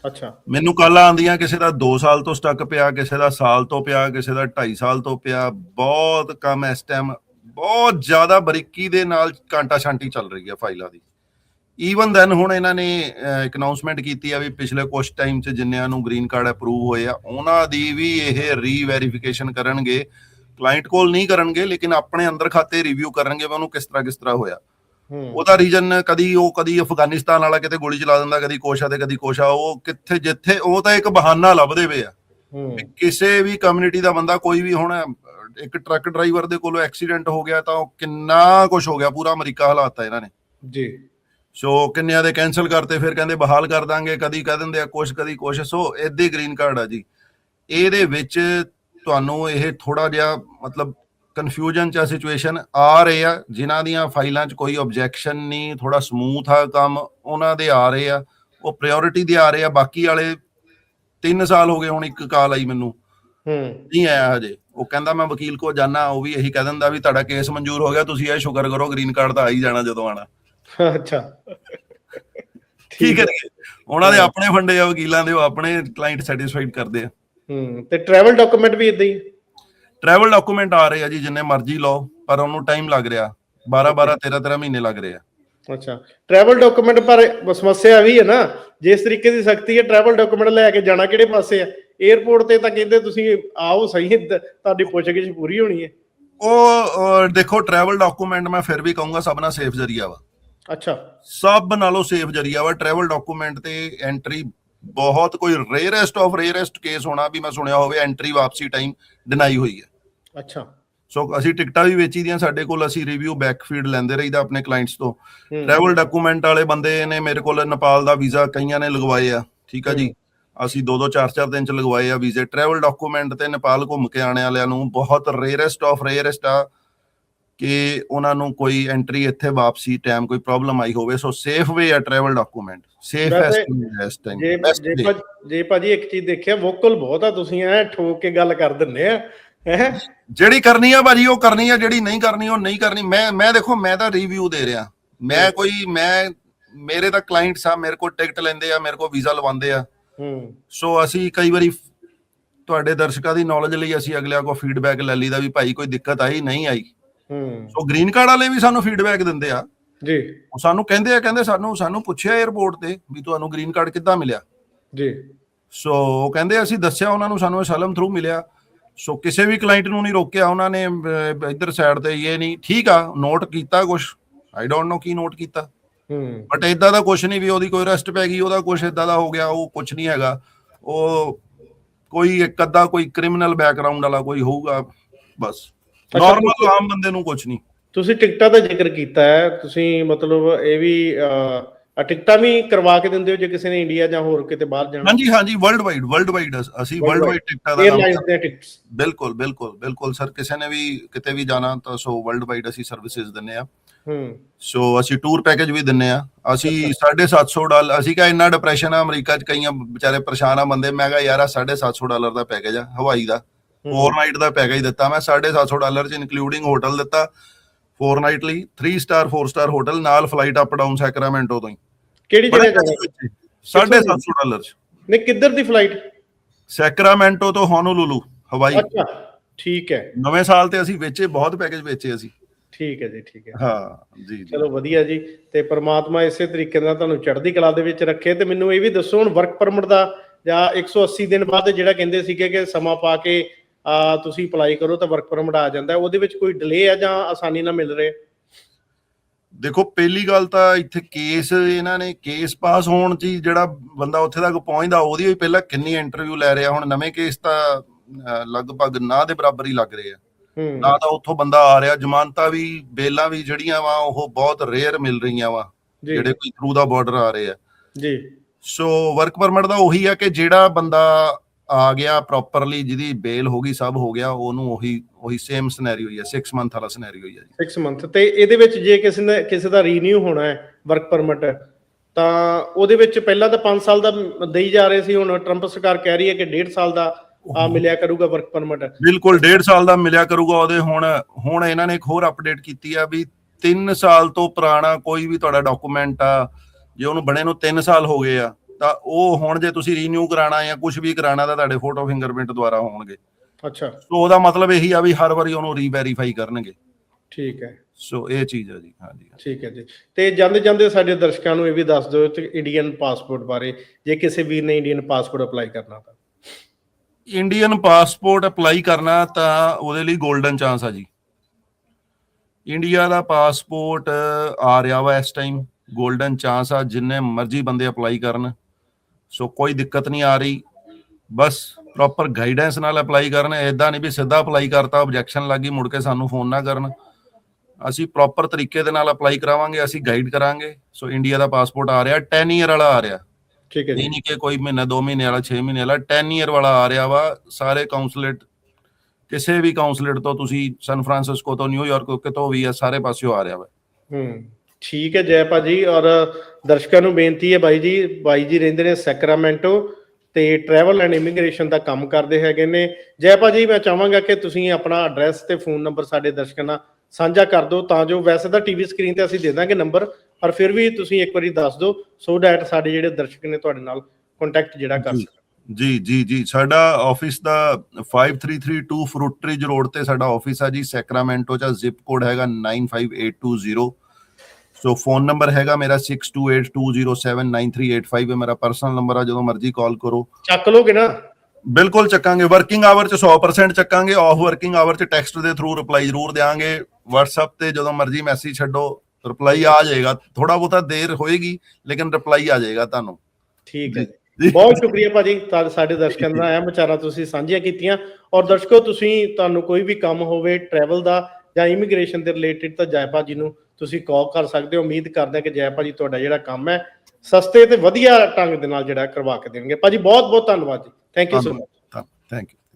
S1: ਅੱਛਾ।
S2: ਮੈਨੂੰ ਕਾਲਾਂ ਆਉਂਦੀਆਂ ਕਿਸੇ ਦਾ 2 ਸਾਲ ਤੋਂ ਸਟਕ ਪਿਆ ਕਿਸੇ ਦਾ ਸਾਲ ਤੋਂ ਪਿਆ ਕਿਸੇ ਦਾ 2.5 ਸਾਲ ਤੋਂ ਪਿਆ। ਬਹੁਤ ਕੰਮ ਇਸ ਟਾਈਮ ਬਹੁਤ ਜ਼ਿਆਦਾ ਬਰੀਕੀ ਦੇ ਨਾਲ ਕਾਂਟਾ ਛਾਂਟੀ ਚੱਲ ਰਹੀ ਹੈ ਫਾਈਲਾਂ ਦੀ। ਈਵਨ ਦੈਨ ਹੁਣ ਇਹਨਾਂ ਨੇ ਇੱਕ ਅਨਾਉਂਸਮੈਂਟ ਕੀਤੀ ਆ ਵੀ ਪਿਛਲੇ ਕੁਝ ਟਾਈਮ 'ਚ ਜਿੰਨਿਆਂ ਨੂੰ ਗ੍ਰੀਨ ਕਾਰਡ ਅਪਰੂਵ ਹੋਏ ਆ ਉਹਨਾਂ ਦੀ ਵੀ ਇਹ ਰੀਵੈਰੀਫਿਕੇਸ਼ਨ ਕਰਨਗੇ। ਕਲਾਇੰਟ ਕੋਲ ਨਹੀਂ ਕਰਨਗੇ ਲੇਕਿਨ ਆਪਣੇ ਅੰਦਰ ਖਾਤੇ ਰਿਵਿਊ ਕਰਨਗੇ ਵੀ ਉਹਨੂੰ ਕਿਸ ਤਰ੍ਹਾਂ ਕਿਸ ਤਰ੍ਹਾਂ ਹੋਇਆ। ਉਹਦਾ ਰੀਜਨ ਕਦੀ ਉਹ ਕਦੀ ਅਫਗਾਨਿਸਤਾਨ ਵਾਲਾ ਕਿਤੇ ਗੋਲੀ ਚਲਾ ਦਿੰਦਾ ਕਦੀ ਕੋਸ਼ਾ ਤੇ ਕਦੀ ਕੋਸ਼ਾ ਉਹ ਕਿੱਥੇ ਜਿੱਥੇ ਉਹ ਤਾਂ ਇੱਕ ਬਹਾਨਾ ਲੱਭਦੇ ਪਏ ਆ। ਵੀ ਕਿਸੇ ਵੀ ਕਮਿਊਨਿਟੀ ਦਾ ਬੰਦਾ ਕੋਈ ਵੀ ਹੁਣ ਇੱਕ ਟਰੱਕ ਡਰਾਈਵਰ ਦੇ ਕੋਲੋਂ ਐਕਸੀਡੈਂਟ ਹੋ ਗਿਆ ਤਾਂ ਉਹ ਕਿੰਨਾ ਕੁਝ ਹੋ ਗਿਆ ਪੂਰਾ ਅਮਰੀਕਾ ਹਲਾਤਾ ਇਹਨਾਂ ਨੇ।
S1: ਜੀ।
S2: ਸੋ ਕਿੰਨਿਆਂ ਦੇ ਕੈਨਸਲ ਕਰਤੇ ਫਿਰ ਕਹਿੰਦੇ ਬਹਾਲ ਕਰ ਦਾਂਗੇ ਕਦੀ ਕਹਿ ਦਿੰਦੇ ਆ ਕੁਛ ਕਦੀ ਕੁਛ। ਸੋ ਏਦੇ ਗ੍ਰੀਨ ਕਾਰਡ ਆ ਜੀ। ਇਹਦੇ ਵਿੱਚ ਤੁਹਾਨੂੰ ਇਹ ਥੋੜਾ ਜਿਹਾ ਮਤਲਬ ਕਨਫਿਊਜ਼ਨ ਚ ਸਿਚੁਏਸ਼ਨ ਆ ਰਹੇ ਆ ਜਿਨ੍ਹਾਂ ਦੀਆਂ ਫਾਈਲਾਂ 'ਚ ਕੋਈ ਆਬਜੈਕਸ਼ਨ ਨਹੀਂ ਥੋੜਾ ਸਮੂਥ ਆ ਕੰਮ ਉਹਨਾਂ ਦੇ ਆ ਰਹੇ ਆ। ਉਹ ਪ੍ਰਾਇੋਰਟੀ ਦੇ ਆ ਰਹੇ ਆ। ਬਾਕੀ ਵਾਲੇ 3 ਸਾਲ ਹੋ ਗਏ ਹੁਣ ਇੱਕ ਕਾਲ ਆਈ ਮੈਨੂੰ।
S1: ਹੂੰ।
S2: ਨਹੀਂ ਆਇਆ ਹਜੇ। ਉਹ ਕਹਿੰਦਾ ਮੈਂ ਵਕੀਲ ਕੋ ਜਾਣਾ ਉਹ ਵੀ ਇਹੀ ਕਹਿ ਦਿੰਦਾ ਵੀ ਤੁਹਾਡਾ ਕੇਸ ਮਨਜ਼ੂਰ ਹੋ ਗਿਆ ਤੁਸੀਂ ਇਹ ਸ਼ੁਕਰ ਕਰੋ ਗ੍ਰੀਨ ਕਾਰਡ ਤਾਂ ਆ ਹੀ ਜਾਣਾ ਜਦੋਂ ਆਣਾ
S1: ਅੱਛਾ।
S2: ਕੀ ਕਰੀਏ? ਉਹਨਾਂ ਦੇ ਆਪਣੇ ਫੰਡੇ ਆ ਵਕੀਲਾਂ ਦੇ ਉਹ ਆਪਣੇ ਕਲਾਇੰਟ ਸੈਟੀਸਫਾਈਡ ਕਰਦੇ ਆ।
S1: ਹੂੰ ਤੇ ਟਰੈਵਲ ਡਾਕੂਮੈਂਟ ਵੀ ਇਦਾਂ ਹੀ?
S2: ਟਰੈਵਲ ਡਾਕੂਮੈਂਟ ਆ ਰਹੇ ਆ ਜੀ ਜਿੰਨੇ ਮਰਜ਼ੀ ਲਓ ਪਰ ਉਹਨੂੰ ਟਾਈਮ ਲੱਗ ਰਿਹਾ। 12 12 13 13 ਮਹੀਨੇ ਲੱਗ ਰਹੇ ਆ।
S1: ਅੱਛਾ। ਟਰੈਵਲ ਡਾਕੂਮੈਂਟ ਪਰ ਸਮੱਸਿਆ ਵੀ ਹੈ ਨਾ ਜਿਸ ਤਰੀਕੇ ਦੀ ਸਖਤੀ ਹੈ ਟਰੈਵਲ ਡਾਕੂਮੈਂਟ ਲੈ ਕੇ ਜਾਣਾ ਕਿਹੜੇ ਪਾਸੇ ਆ? 에어ਪੋਰਟ ਤੇ ਤਾਂ ਕਹਿੰਦੇ ਤੁਸੀਂ ਆਓ ਸਹੀ ਤੁਹਾਡੀ ਪੁੱਛਗਿੱਛ ਪੂਰੀ ਹੋਣੀ ਹੈ।
S2: ਉਹ ਦੇਖੋ ਟਰੈਵਲ ਡਾਕੂਮੈਂਟ ਮੈਂ ਫਿਰ ਵੀ ਕਹੂੰਗਾ ਸਭ ਨਾਲ ਸੇਫ ਜਰੀਆ ਵਾ।
S1: ਅੱਛਾ।
S2: ਸਭ ਨਾਲੋਂ ਸੇਫ ਜਰੀਆ ਵਾ ਟਰੈਵਲ ਡਾਕੂਮੈਂਟ ਤੇ ਐਂਟਰੀ ਬਹੁਤ ਕੋਈ ਰੇਅਰੈਸਟ ਆਫ ਰੇਅਰੈਸਟ ਕੇਸ ਹੋਣਾ ਵੀ ਮੈਂ ਸੁਣਿਆ ਹੋਵੇ ਐਂਟਰੀ ਵਾਪਸੀ ਟਾਈਮ ਡਿਨਾਈ ਹੋਈ ਹੈ।
S1: ਅੱਛਾ।
S2: ਸੋ ਅਸੀਂ ਟਿਕਟਾਂ ਵੀ ਵੇਚੀ ਦੀਆਂ ਸਾਡੇ ਕੋਲ ਅਸੀਂ ਰਿਵਿਊ ਬੈਕ ਫੀਡ ਲੈਂਦੇ ਰਹੀਦਾ ਆਪਣੇ ਕਲਾਇੰਟਸ ਤੋਂ। ਟਰੈਵਲ ਡਾਕੂਮੈਂਟ ਵਾਲੇ ਬੰਦੇ ਨੇ ਮੇਰੇ ਕੋਲ ਨੇਪਾਲ ਦਾ ਵੀਜ਼ਾ ਕਈਆਂ ਨੇ ਲਗਵਾਏ ਆ ਠੀਕ ਆ ਜੀ? ਅਸੀਂ 2-2 4-4 ਦਿਨ ਚ ਲਗਵਾਏ ਆ ਵੀਜ਼ੇ। ਟਰੈਵਲ ਡਾਕੂਮੈਂਟ ਤੇ ਨੇਪਾਲ ਘੁੰਮ ਕੇ ਆਣੇ ਵਾਲਿਆਂ ਨੂੰ ਬਹੁਤ ਰੇਅਰੈਸਟ ਆਫ ਰੇਅਰੈਸਟ ਆ। ਕਿ ਉਹਨਾਂ ਨੂੰ ਕੋਈ ਐਂਟਰੀ ਇੱਥੇ ਵਾਪਸੀ ਟਾਈਮ ਕੋਈ ਪ੍ਰੋਬਲਮ ਆਈ ਹੋਵੇ ਸੋ ਸੇਫ ਵੇ ਆ ਟਰੈਵਲ ਡਾਕੂਮੈਂਟ ਸੇਫ ਇਸ ਟਾਈਮ
S1: ਜੇ ਭਾਜੀ- ਇੱਕ ਚੀਜ਼ ਦੇਖਿਆ ਵੋਕਲ ਬਹੁਤ ਆ ਤੁਸੀਂ ਐ ਠੋਕ ਕੇ ਗੱਲ ਕਰ ਦਿੰਦੇ ਆ ਹੈ?
S2: ਜਿਹੜੀ ਕਰਨੀ ਆ ਭਾਜੀ ਉਹ ਕਰਨੀ ਆ ਜਿਹੜੀ ਨਹੀਂ ਕਰਨੀ ਉਹ ਨਹੀਂ ਕਰਨੀ। ਮੈਂ ਮੈਂ ਦੇਖੋ ਮੈਂ ਤਾਂ ਰਿਵਿਊ ਦੇ ਰਿਹਾ। ਮੈਂ ਕੋਈ ਮੈਂ ਮੇਰੇ ਤਾਂ ਕਲਾਇੰਟਸ ਆ ਮੇਰੇ ਕੋਲ ਟਿਕਟ ਲੈਂਦੇ ਆ ਮੇਰੇ ਕੋਲ ਵੀਜ਼ਾ ਲਵਾਉਂਦੇ ਆ।
S1: ਹੂੰ।
S2: ਸੋ ਅਸੀਂ ਕਈ ਵਾਰੀ ਤੁਹਾਡੇ ਦਰਸ਼ਕਾਂ ਦੀ ਨੌਲੇਜ ਲਈ ਅਸੀਂ ਅਗਲਿਆਂ ਕੋ ਫੀਡਬੈਕ ਲੈ ਲਈਦਾ ਵੀ ਭਾਈ ਕੋਈ ਦਿੱਕਤ ਆਈ ਨਹੀਂ ਆਈ। ਸੋ ਗ੍ਰੀਨ ਕਾਰਡ ਵਾਲੇ ਵੀ ਸਾਨੂੰ ਫੀਡਬੈਕ ਦਿੰਦੇ ਆ।
S1: ਜੀ।
S2: ਉਹ ਸਾਨੂੰ ਕਹਿੰਦੇ ਆ ਕਹਿੰਦੇ ਸਾਨੂੰ ਸਾਨੂੰ ਪੁੱਛਿਆ 에어ਪੋਰਟ ਤੇ ਵੀ ਤੁਹਾਨੂੰ ਗ੍ਰੀਨ ਕਾਰਡ ਕਿੱਦਾਂ ਮਿਲਿਆ?
S1: ਜੀ।
S2: ਸੋ ਉਹ ਕਹਿੰਦੇ ਅਸੀਂ ਦੱਸਿਆ ਉਹਨਾਂ ਨੂੰ ਸਾਨੂੰ ਅਸਾਲਮ ਥਰੂ ਮਿਲਿਆ। ਸੋ ਕਿਸੇ ਵੀ ਕਲਾਇੰਟ ਨੂੰ ਨਹੀਂ ਰੋਕਿਆ ਉਹਨਾਂ ਨੇ ਇੱਧਰ ਸਾਈਡ ਤੇ ਇਹ ਨਹੀਂ ਠੀਕ ਆ ਨੋਟ ਕੀਤਾ ਕੁਝ I don't know Ki note ਕੀਤਾ।
S1: ਹੂੰ।
S2: ਬਟ ਇਦਾਂ ਦਾ ਕੁਝ ਨਹੀਂ ਵੀ ਉਹਦੀ ਕੋਈ ਅਰੈਸਟ ਪੈ ਗਈ ਉਹਦਾ ਕੁਝ ਇਦਾਂ ਦਾ ਹੋ ਗਿਆ ਉਹ ਕੁਝ ਨਹੀਂ ਹੈਗਾ। ਉਹ ਕੋਈ ਇੱਕ ਅੱਧਾ ਕੋਈ ਕ੍ਰਿਮੀਨਲ ਬੈਕਗ੍ਰਾਉਂਡ ਵਾਲਾ ਕੋਈ ਹੋਊਗਾ ਬਸ। ਨਾਰਮਲ ਆਮ ਬੰਦੇ ਨੂੰ ਕੁਝ ਨਹੀਂ।
S1: ਤੁਸੀਂ ਟਿਕਟਾਂ ਦਾ ਜ਼ਿਕਰ ਕੀਤਾ ਹੈ ਤੁਸੀਂ ਮਤਲਬ ਇਹ ਵੀ ਆ ਟਿਕਟਾਂ ਵੀ ਕਰਵਾ ਕੇ ਦਿੰਦੇ ਹੋ ਜੇ ਕਿਸੇ ਨੇ ਇੰਡੀਆ ਜਾਂ ਹੋਰ ਕਿਤੇ ਬਾਹਰ ਜਾਣਾ।
S2: ਹਾਂਜੀ ਹਾਂਜੀ ਵਰਲਡ ਵਾਈਡ ਵਰਲਡ ਵਾਈਡ ਅਸੀਂ ਵਰਲਡ ਵਾਈਡ ਟਿਕਟਾਂ ਦਾ ਕੰਮ
S1: 에ਅਰਲਾਈਨਸ ਦੇ ਟਿਕਟਸ
S2: ਬਿਲਕੁਲ ਬਿਲਕੁਲ ਬਿਲਕੁਲ ਸਰ ਕਿਸੇ ਨੇ ਵੀ ਕਿਤੇ ਵੀ ਜਾਣਾ ਤਾਂ ਸੋ ਵਰਲਡ ਵਾਈਡ ਅਸੀਂ ਸਰਵਿਸਿਜ਼ ਦਿੰਨੇ ਆ
S1: ਹੂੰ।
S2: ਸੋ ਅਸੀਂ ਟੂਰ ਪੈਕੇਜ ਵੀ ਦਿੰਨੇ ਆ ਅਸੀਂ 750 ਡਾਲਰ ਅਸੀਂ ਕਹਾ ਇੰਨਾ ਡਿਪਰੈਸ਼ਨ ਆ ਅਮਰੀਕਾ ਚ ਕਈਆਂ ਵਿਚਾਰੇ ਪਰੇਸ਼ਾਨ ਆ ਬੰਦੇ ਮੈਂ ਕਹਾ ਯਾਰ ਆ 750 ਡਾਲਰ ਦਾ ਪੈਕੇਜ ਆ ਹਵਾਈ ਦਾ। ਓਵਰਨਾਈਟ ਦਾ ਪੈਕੇਜ ਦਿੱਤਾ। ਮੈਂ 750 ਡਾਲਰ ਚ ਇਨਕਲੂਡਿੰਗ ਹੋਟਲ ਦਿੱਤਾ। ਫੋਰ ਨਾਈਟ ਲਈ 3 ਸਟਾਰ 4 ਸਟਾਰ ਹੋਟਲ ਨਾਲ ਫਲਾਈਟ ਅਪ ਡਾਊਨ ਸੈਕਰਾਮੈਂਟੋ ਤੋਂ ਹੀ।
S1: ਕਿਹੜੀ ਜਗ੍ਹਾ
S2: ਪੈਸੇ
S1: ਜਾਣਾ
S2: ਵਿੱਚ 750 ਡਾਲਰ ਚ।
S1: ਨੇ ਕਿੱਧਰ ਦੀ ਫਲਾਈਟ
S2: ਸੈਕਰਾਮੈਂਟੋ ਤੋਂ ਹੋਨੋਲੂਲੂ ਹਵਾਈ
S1: ਅੱਛਾ ਠੀਕ ਹੈ।
S2: ਨਵੇਂ ਸਾਲ ਤੇ ਅਸੀਂ ਵੇਚੇ ਬਹੁਤ ਪੈਕੇਜ ਵੇਚੇ ਅਸੀਂ।
S1: ਠੀਕ ਹੈ ਜੀ ਠੀਕ ਹੈ।
S2: ਹਾਂ ਜੀ ਜੀ।
S1: ਚਲੋ ਵਧੀਆ ਜੀ। ਤੇ ਪ੍ਰਮਾਤਮਾ ਇਸੇ ਤਰੀਕੇ ਨਾਲ ਤੁਹਾਨੂੰ ਚੜ੍ਹਦੀ ਕਲਾ ਦੇ ਵਿੱਚ ਰੱਖੇ। ਤੇ ਮੈਨੂੰ ਇਹ ਵੀ ਦੱਸੋ ਹੁਣ ਵਰਕ ਪਰਮਿਟ ਦਾ ਜਾਂ 180 ਦਿਨ ਬਾਅਦ ਜਿਹੜਾ ਕਹਿੰਦੇ ਸੀਗੇ ਕਿ ਸਮਾਂ ਪਾ ਕੇ ਤੁਸੀਂ ਅਪਲਾਈ ਕਰੋ ਤਾਂ ਵਰਕ ਪਰਮਿਟ ਆ ਜਾਂਦਾ ਹੈ। ਉਹਦੇ ਵਿੱਚ ਕੋਈ ਡਿਲੇ ਆ ਜਾਂ ਆਸਾਨੀ ਨਾਲ ਮਿਲ ਰਿਹਾ?
S2: ਦੇਖੋ ਪਹਿਲੀ ਗੱਲ ਤਾਂ ਇੱਥੇ ਕੇਸ ਇਹਨਾਂ ਨੇ ਕੇਸ ਪਾਸ ਹੋਣ ਚ ਹੀ ਜਿਹੜਾ ਬੰਦਾ ਉੱਥੇ ਤੱਕ ਪਹੁੰਚਦਾ ਉਹਦੀ ਵੀ ਪਹਿਲਾਂ ਕਿੰਨੀ ਇੰਟਰਵਿਊ ਲੈ ਰਿਹਾ ਹੁਣ ਨਵੇਂ ਕੇਸ ਤਾਂ ਲਗਭਗ ਨਾ ਦੇ ਬਰਾਬਰ ਹੀ ਲੱਗ ਰਹੇ ਆ।
S1: ਹੂੰ।
S2: ਨਾ ਤਾਂ ਉੱਥੋਂ ਬੰਦਾ ਆ ਰਿਹਾ ਜ਼ਮਾਨਤਾਂ ਵੀ ਬੇਲਾਂ ਵੀ ਜਿਹੜੀਆਂ ਵਾ ਉਹ ਬਹੁਤ ਰੇਅਰ ਮਿਲ ਰਹੀਆਂ ਵਾ ਜਿਹੜੇ ਕੋਈ ਥਰੂ ਦਾ ਬਾਰਡਰ ਆ ਰਹੇ ਆ।
S1: ਜੀ।
S2: ਸੋ ਵਰਕ ਪਰਮਿਟ ਦਾ ਉਹੀ ਆ ਕਿ ਜਿਹੜਾ ਬੰਦਾ ਆ ਗਿਆ ਪ੍ਰੋਪਰਲੀ ਜਿਹਦੀ ਬੇਲ ਹੋ ਗਈ ਸਭ ਹੋ ਗਿਆ ਉਹਨੂੰ ਉਹੀ ਉਹੀ ਸੇਮ ਸਿਨੈਰੀਓ ਹੀ ਆ 6 ਮੰਥ ਵਾਲਾ ਸਿਨੈਰੀਓ ਹੀ ਜੀ।
S1: 6 ਮੰਥ ਤੇ ਇਹਦੇ ਵਿੱਚ ਜੇ ਕਿਸੇ ਨੇ ਕਿਸੇ ਦਾ ਰੀਨਿਊ ਹੋਣਾ ਹੈ ਵਰਕ ਪਰਮਿਟ ਤਾਂ ਉਹਦੇ ਵਿੱਚ ਪਹਿਲਾਂ ਤਾਂ 5 ਸਾਲ ਦਾ ਦੇਈ ਜਾ ਰਹੇ ਸੀ ਹੁਣ ਟਰੰਪ ਸਰਕਾਰ ਕਹਿ ਰਹੀ ਹੈ ਕਿ 1.5 ਸਾਲ ਦਾ ਆ ਮਿਲਿਆ ਕਰੂਗਾ ਵਰਕ ਪਰਮਿਟ
S2: ਬਿਲਕੁਲ 1.5 ਸਾਲ ਦਾ ਮਿਲਿਆ ਕਰੂਗਾ ਉਹਦੇ ਹੁਣ ਹੁਣ ਇਹਨਾਂ ਨੇ ਇੱਕ ਹੋਰ ਅਪਡੇਟ ਕੀਤੀ ਆ ਵੀ 3 ਸਾਲ ਤੋਂ ਪੁਰਾਣਾ ਕੋਈ ਵੀ ਤੁਹਾਡਾ ਡਾਕੂਮੈਂਟ ਆ ਜੇ ਉਹਨੂੰ ਬਣੇ ਨੂੰ 3 ਸਾਲ ਹੋ ਗਏ ਆ ਤਾਂ ਉਹ ਹੁਣ ਜੇ ਤੁਸੀਂ ਰੀਨਿਊ ਕਰਾਣਾ ਜਾਂ ਕੁਝ ਵੀ ਕਰਾਣਾ ਤਾਂ ਤੁਹਾਡੇ ਫੋਟੋ ਫਿੰਗਰਪ੍ਰਿੰਟ ਦੁਆਰਾ ਹੋਣਗੇ।
S1: ਅੱਛਾ।
S2: ਸੋ ਉਹਦਾ ਮਤਲਬ ਇਹੀ ਆ ਵੀ ਹਰ ਵਾਰੀ ਉਹਨੂੰ ਰੀਵੈਰੀਫਾਈ ਕਰਨਗੇ।
S1: ਠੀਕ ਹੈ।
S2: ਸੋ ਇਹ ਚੀਜ਼ ਆ ਜੀ ਹਾਂਜੀ
S1: ਠੀਕ ਹੈ ਜੀ। ਤੇ ਜਾਂਦੇ ਜਾਂਦੇ ਸਾਡੇ ਦਰਸ਼ਕਾਂ ਨੂੰ ਇਹ ਵੀ ਦੱਸ ਦਿਓ ਤੇ ਇੰਡੀਅਨ ਪਾਸਪੋਰਟ ਬਾਰੇ ਜੇ ਕਿਸੇ ਵੀਰ ਨੇ ਇੰਡੀਅਨ ਪਾਸਪੋਰਟ ਅਪਲਾਈ ਕਰਨਾ ਤਾਂ।
S2: ਇੰਡੀਅਨ ਪਾਸਪੋਰਟ ਅਪਲਾਈ ਕਰਨਾ ਤਾਂ ਉਹਦੇ ਲਈ 골ਡਨ ਚਾਂਸ ਆ ਜੀ। ਇੰਡੀਆ ਦਾ ਪਾਸਪੋਰਟ ਆ ਰਿਹਾ ਵਾ ਇਸ ਟਾਈਮ 골ਡਨ ਚਾਂਸ ਆ ਜਿੰਨੇ ਮਰਜ਼ੀ ਬੰਦੇ ਅਪਲਾਈ ਕਰਨ। ਸੋ ਕੋਈ ਦਿੱਕਤ ਨਹੀਂ ਆ ਰਹੀ। ਬਸ ਪ੍ਰੋਪਰ ਗਾਈਡੈਂਸ ਨਾਲ ਅਪਲਾਈ ਕਰਨ ਐਦਾਂ ਨਹੀਂ ਵੀ ਸਿੱਧਾ ਅਪਲਾਈ ਕਰਤਾ ਆਬਜੈਕਸ਼ਨ ਲੱਗੀ ਮੁੜ ਕੇ ਸਾਨੂੰ ਫੋਨ ਨਾ ਕਰਨ। ਅਸੀਂ ਪ੍ਰੋਪਰ ਤਰੀਕੇ ਦੇ ਨਾਲ ਅਪਲਾਈ ਕਰਾਵਾਂਗੇ ਅਸੀਂ ਗਾਈਡ ਕਰਾਂਗੇ। ਸੋ ਇੰਡੀਆ ਦਾ ਪਾਸਪੋਰਟ ਆ ਰਿਹਾ 10 ਇਅਰ ਵਾਲਾ ਆ ਰਿਹਾ।
S1: ਠੀਕ ਹੈ ਜੀ।
S2: ਨਹੀਂ ਕਿ ਕੋਈ ਮਹੀਨਾ 2 ਮਹੀਨੇ ਵਾਲਾ 6 ਮਹੀਨੇ ਵਾਲਾ 10 ਇਅਰ ਵਾਲਾ ਆ ਰਿਹਾ ਵਾ। ਸਾਰੇ ਕਾਉਂਸਲੇਟ ਕਿਸੇ ਵੀ ਕਾਉਂਸਲੇਟ ਤੋਂ ਤੁਸੀਂ ਸਨ ਫਰਾਂਸਿਸਕੋ ਤੋਂ ਨਿਊਯਾਰਕ ਤੋਂ ਕਿਤੋਂ ਵੀ ਆ ਸਾਰੇ ਪਾਸਿਓਂ ਆ ਰਿਹਾ ਵਾ।
S1: ਹੂੰ। ਠੀਕ ਹੈ ਜੈ ਭਾਜੀ। ਔਰ ਦਰਸ਼ਕਾਂ ਨੂੰ ਬੇਨਤੀ ਹੈ ਬਾਈ ਜੀ ਬਾਈ ਜੀ ਰਹਿੰਦੇ ਨੇ ਸੈਕਰਾਮੈਂਟੋ ਤੇ ਟਰੈਵਲ ਐਂਡ ਇਮੀਗ੍ਰੇਸ਼ਨ ਦਾ ਕੰਮ ਕਰਦੇ ਹੈਗੇ ਨੇ। ਜੈ ਭਾਜੀ ਮੈਂ ਚਾਹਾਂਗਾ ਕਿ ਤੁਸੀਂ ਆਪਣਾ ਐਡਰੈਸ ਤੇ ਫੋਨ ਨੰਬਰ ਸਾਡੇ ਦਰਸ਼ਕਾਂ ਨਾਲ ਸਾਂਝਾ ਕਰ ਦਿਓ ਤਾਂ ਜੋ ਵੈਸੇ ਤਾਂ ਟੀਵੀ ਸਕਰੀਨ ਤੇ ਅਸੀਂ ਦੇ ਦਾਂਗੇ ਨੰਬਰ ਪਰ ਫਿਰ ਵੀ ਤੁਸੀਂ ਇੱਕ ਵਾਰੀ ਦੱਸ ਦਿਓ ਸੋ ਡੈਟ ਸਾਡੇ ਜਿਹੜੇ ਦਰਸ਼ਕ ਨੇ ਤੁਹਾਡੇ ਨਾਲ ਕੰਟੈਕਟ ਜਿਹੜਾ ਕਰ। ਸਕਣ।
S2: ਜੀ ਜੀ ਜੀ। ਸਾਡਾ ਆਫਿਸ ਦਾ 5332 ਫਰੂਟਰੀਜ ਰੋਡ ਤੇ ਸਾਡਾ ਆਫਿਸ ਆ ਜੀ ਸੈਕਰਾਮੈਂਟੋ ਚ ਜ਼ਿਪ ਕੋਡ ਹੈਗਾ 95820 ਸੋ ਫੋਨ ਨੰਬਰ ਹੈਗਾ ਮੇਰਾ 6282079385 ਹੈ ਮੇਰਾ ਪਰਸਨਲ ਨੰਬਰ ਆ ਜਦੋਂ ਮਰਜ਼ੀ ਕਾਲ ਕਰੋ।
S1: ਚੱਕ ਲੋਗੇ ਨਾ?
S2: ਬਿਲਕੁਲ ਚੱਕਾਂਗੇ ਵਰਕਿੰਗ ਆਵਰ ਚ 100% ਚੱਕਾਂਗੇ ਆਫ ਵਰਕਿੰਗ ਆਵਰ ਚ ਟੈਕਸਟ ਦੇ ਥਰੂ ਰਿਪਲਾਈ ਜ਼ਰੂਰ ਦੇਾਂਗੇ WhatsApp ਤੇ ਜਦੋਂ ਮਰਜ਼ੀ ਮੈਸੇਜ ਛੱਡੋ ਰਿਪਲਾਈ ਆ ਜਾਏਗਾ। ਥੋੜਾ ਬਹੁਤਾ ਦੇਰ ਹੋਏਗੀ ਲੇਕਿਨ ਰਿਪਲਾਈ ਆ ਜਾਏਗਾ ਤੁਹਾਨੂੰ।
S1: ਠੀਕ ਹੈ। ਜੀ।
S2: ਜੀ।
S1: ਬਹੁਤ ਸ਼ੁਕਰੀਆ ਭਾਜੀ ਸਾਡੇ ਦਰਸ਼ਕਾਂ ਦਾ ਅਹਿਮ ਵਿਚਾਰਾਂ ਤੁਸੀਂ ਸਾਂਝੀਆਂ ਕੀਤੀਆਂ। ਔਰ ਦਰਸ਼ਕੋ ਤੁਸੀਂ ਤੁਹਾਨੂੰ ਕੋਈ ਵੀ ਕੰਮ ਹੋਵੇ ਟਰੈਵਲ ਦਾ ਜਾਂ ਇਮੀਗ੍ਰੇਸ਼ਨ ਦੇ ਰਿਲੇਟਡ ਤਾਂ ਜੈ ਭਾਜੀ ਨੂੰ ਤੁਸੀਂ ਕਾਲ ਕਰ ਸਕਦੇ ਹੋ ਉਮੀਦ ਕਰਦੇ ਹਾਂ ਕਿ ਜੈ ਭਾਜੀ ਤੁਹਾਡਾ ਜਿਹੜਾ ਕੰਮ ਹੈ ਸਸਤੇ ਤੇ ਵਧੀਆ ਢੰਗ ਦੇ ਨਾਲ ਜਿਹੜਾ ਕਰਵਾ ਕੇ ਦੇਣਗੇ। ਭਾਜੀ ਬਹੁਤ ਬਹੁਤ ਧੰਨਵਾਦ ਜੀ। Thank you so much
S2: thank you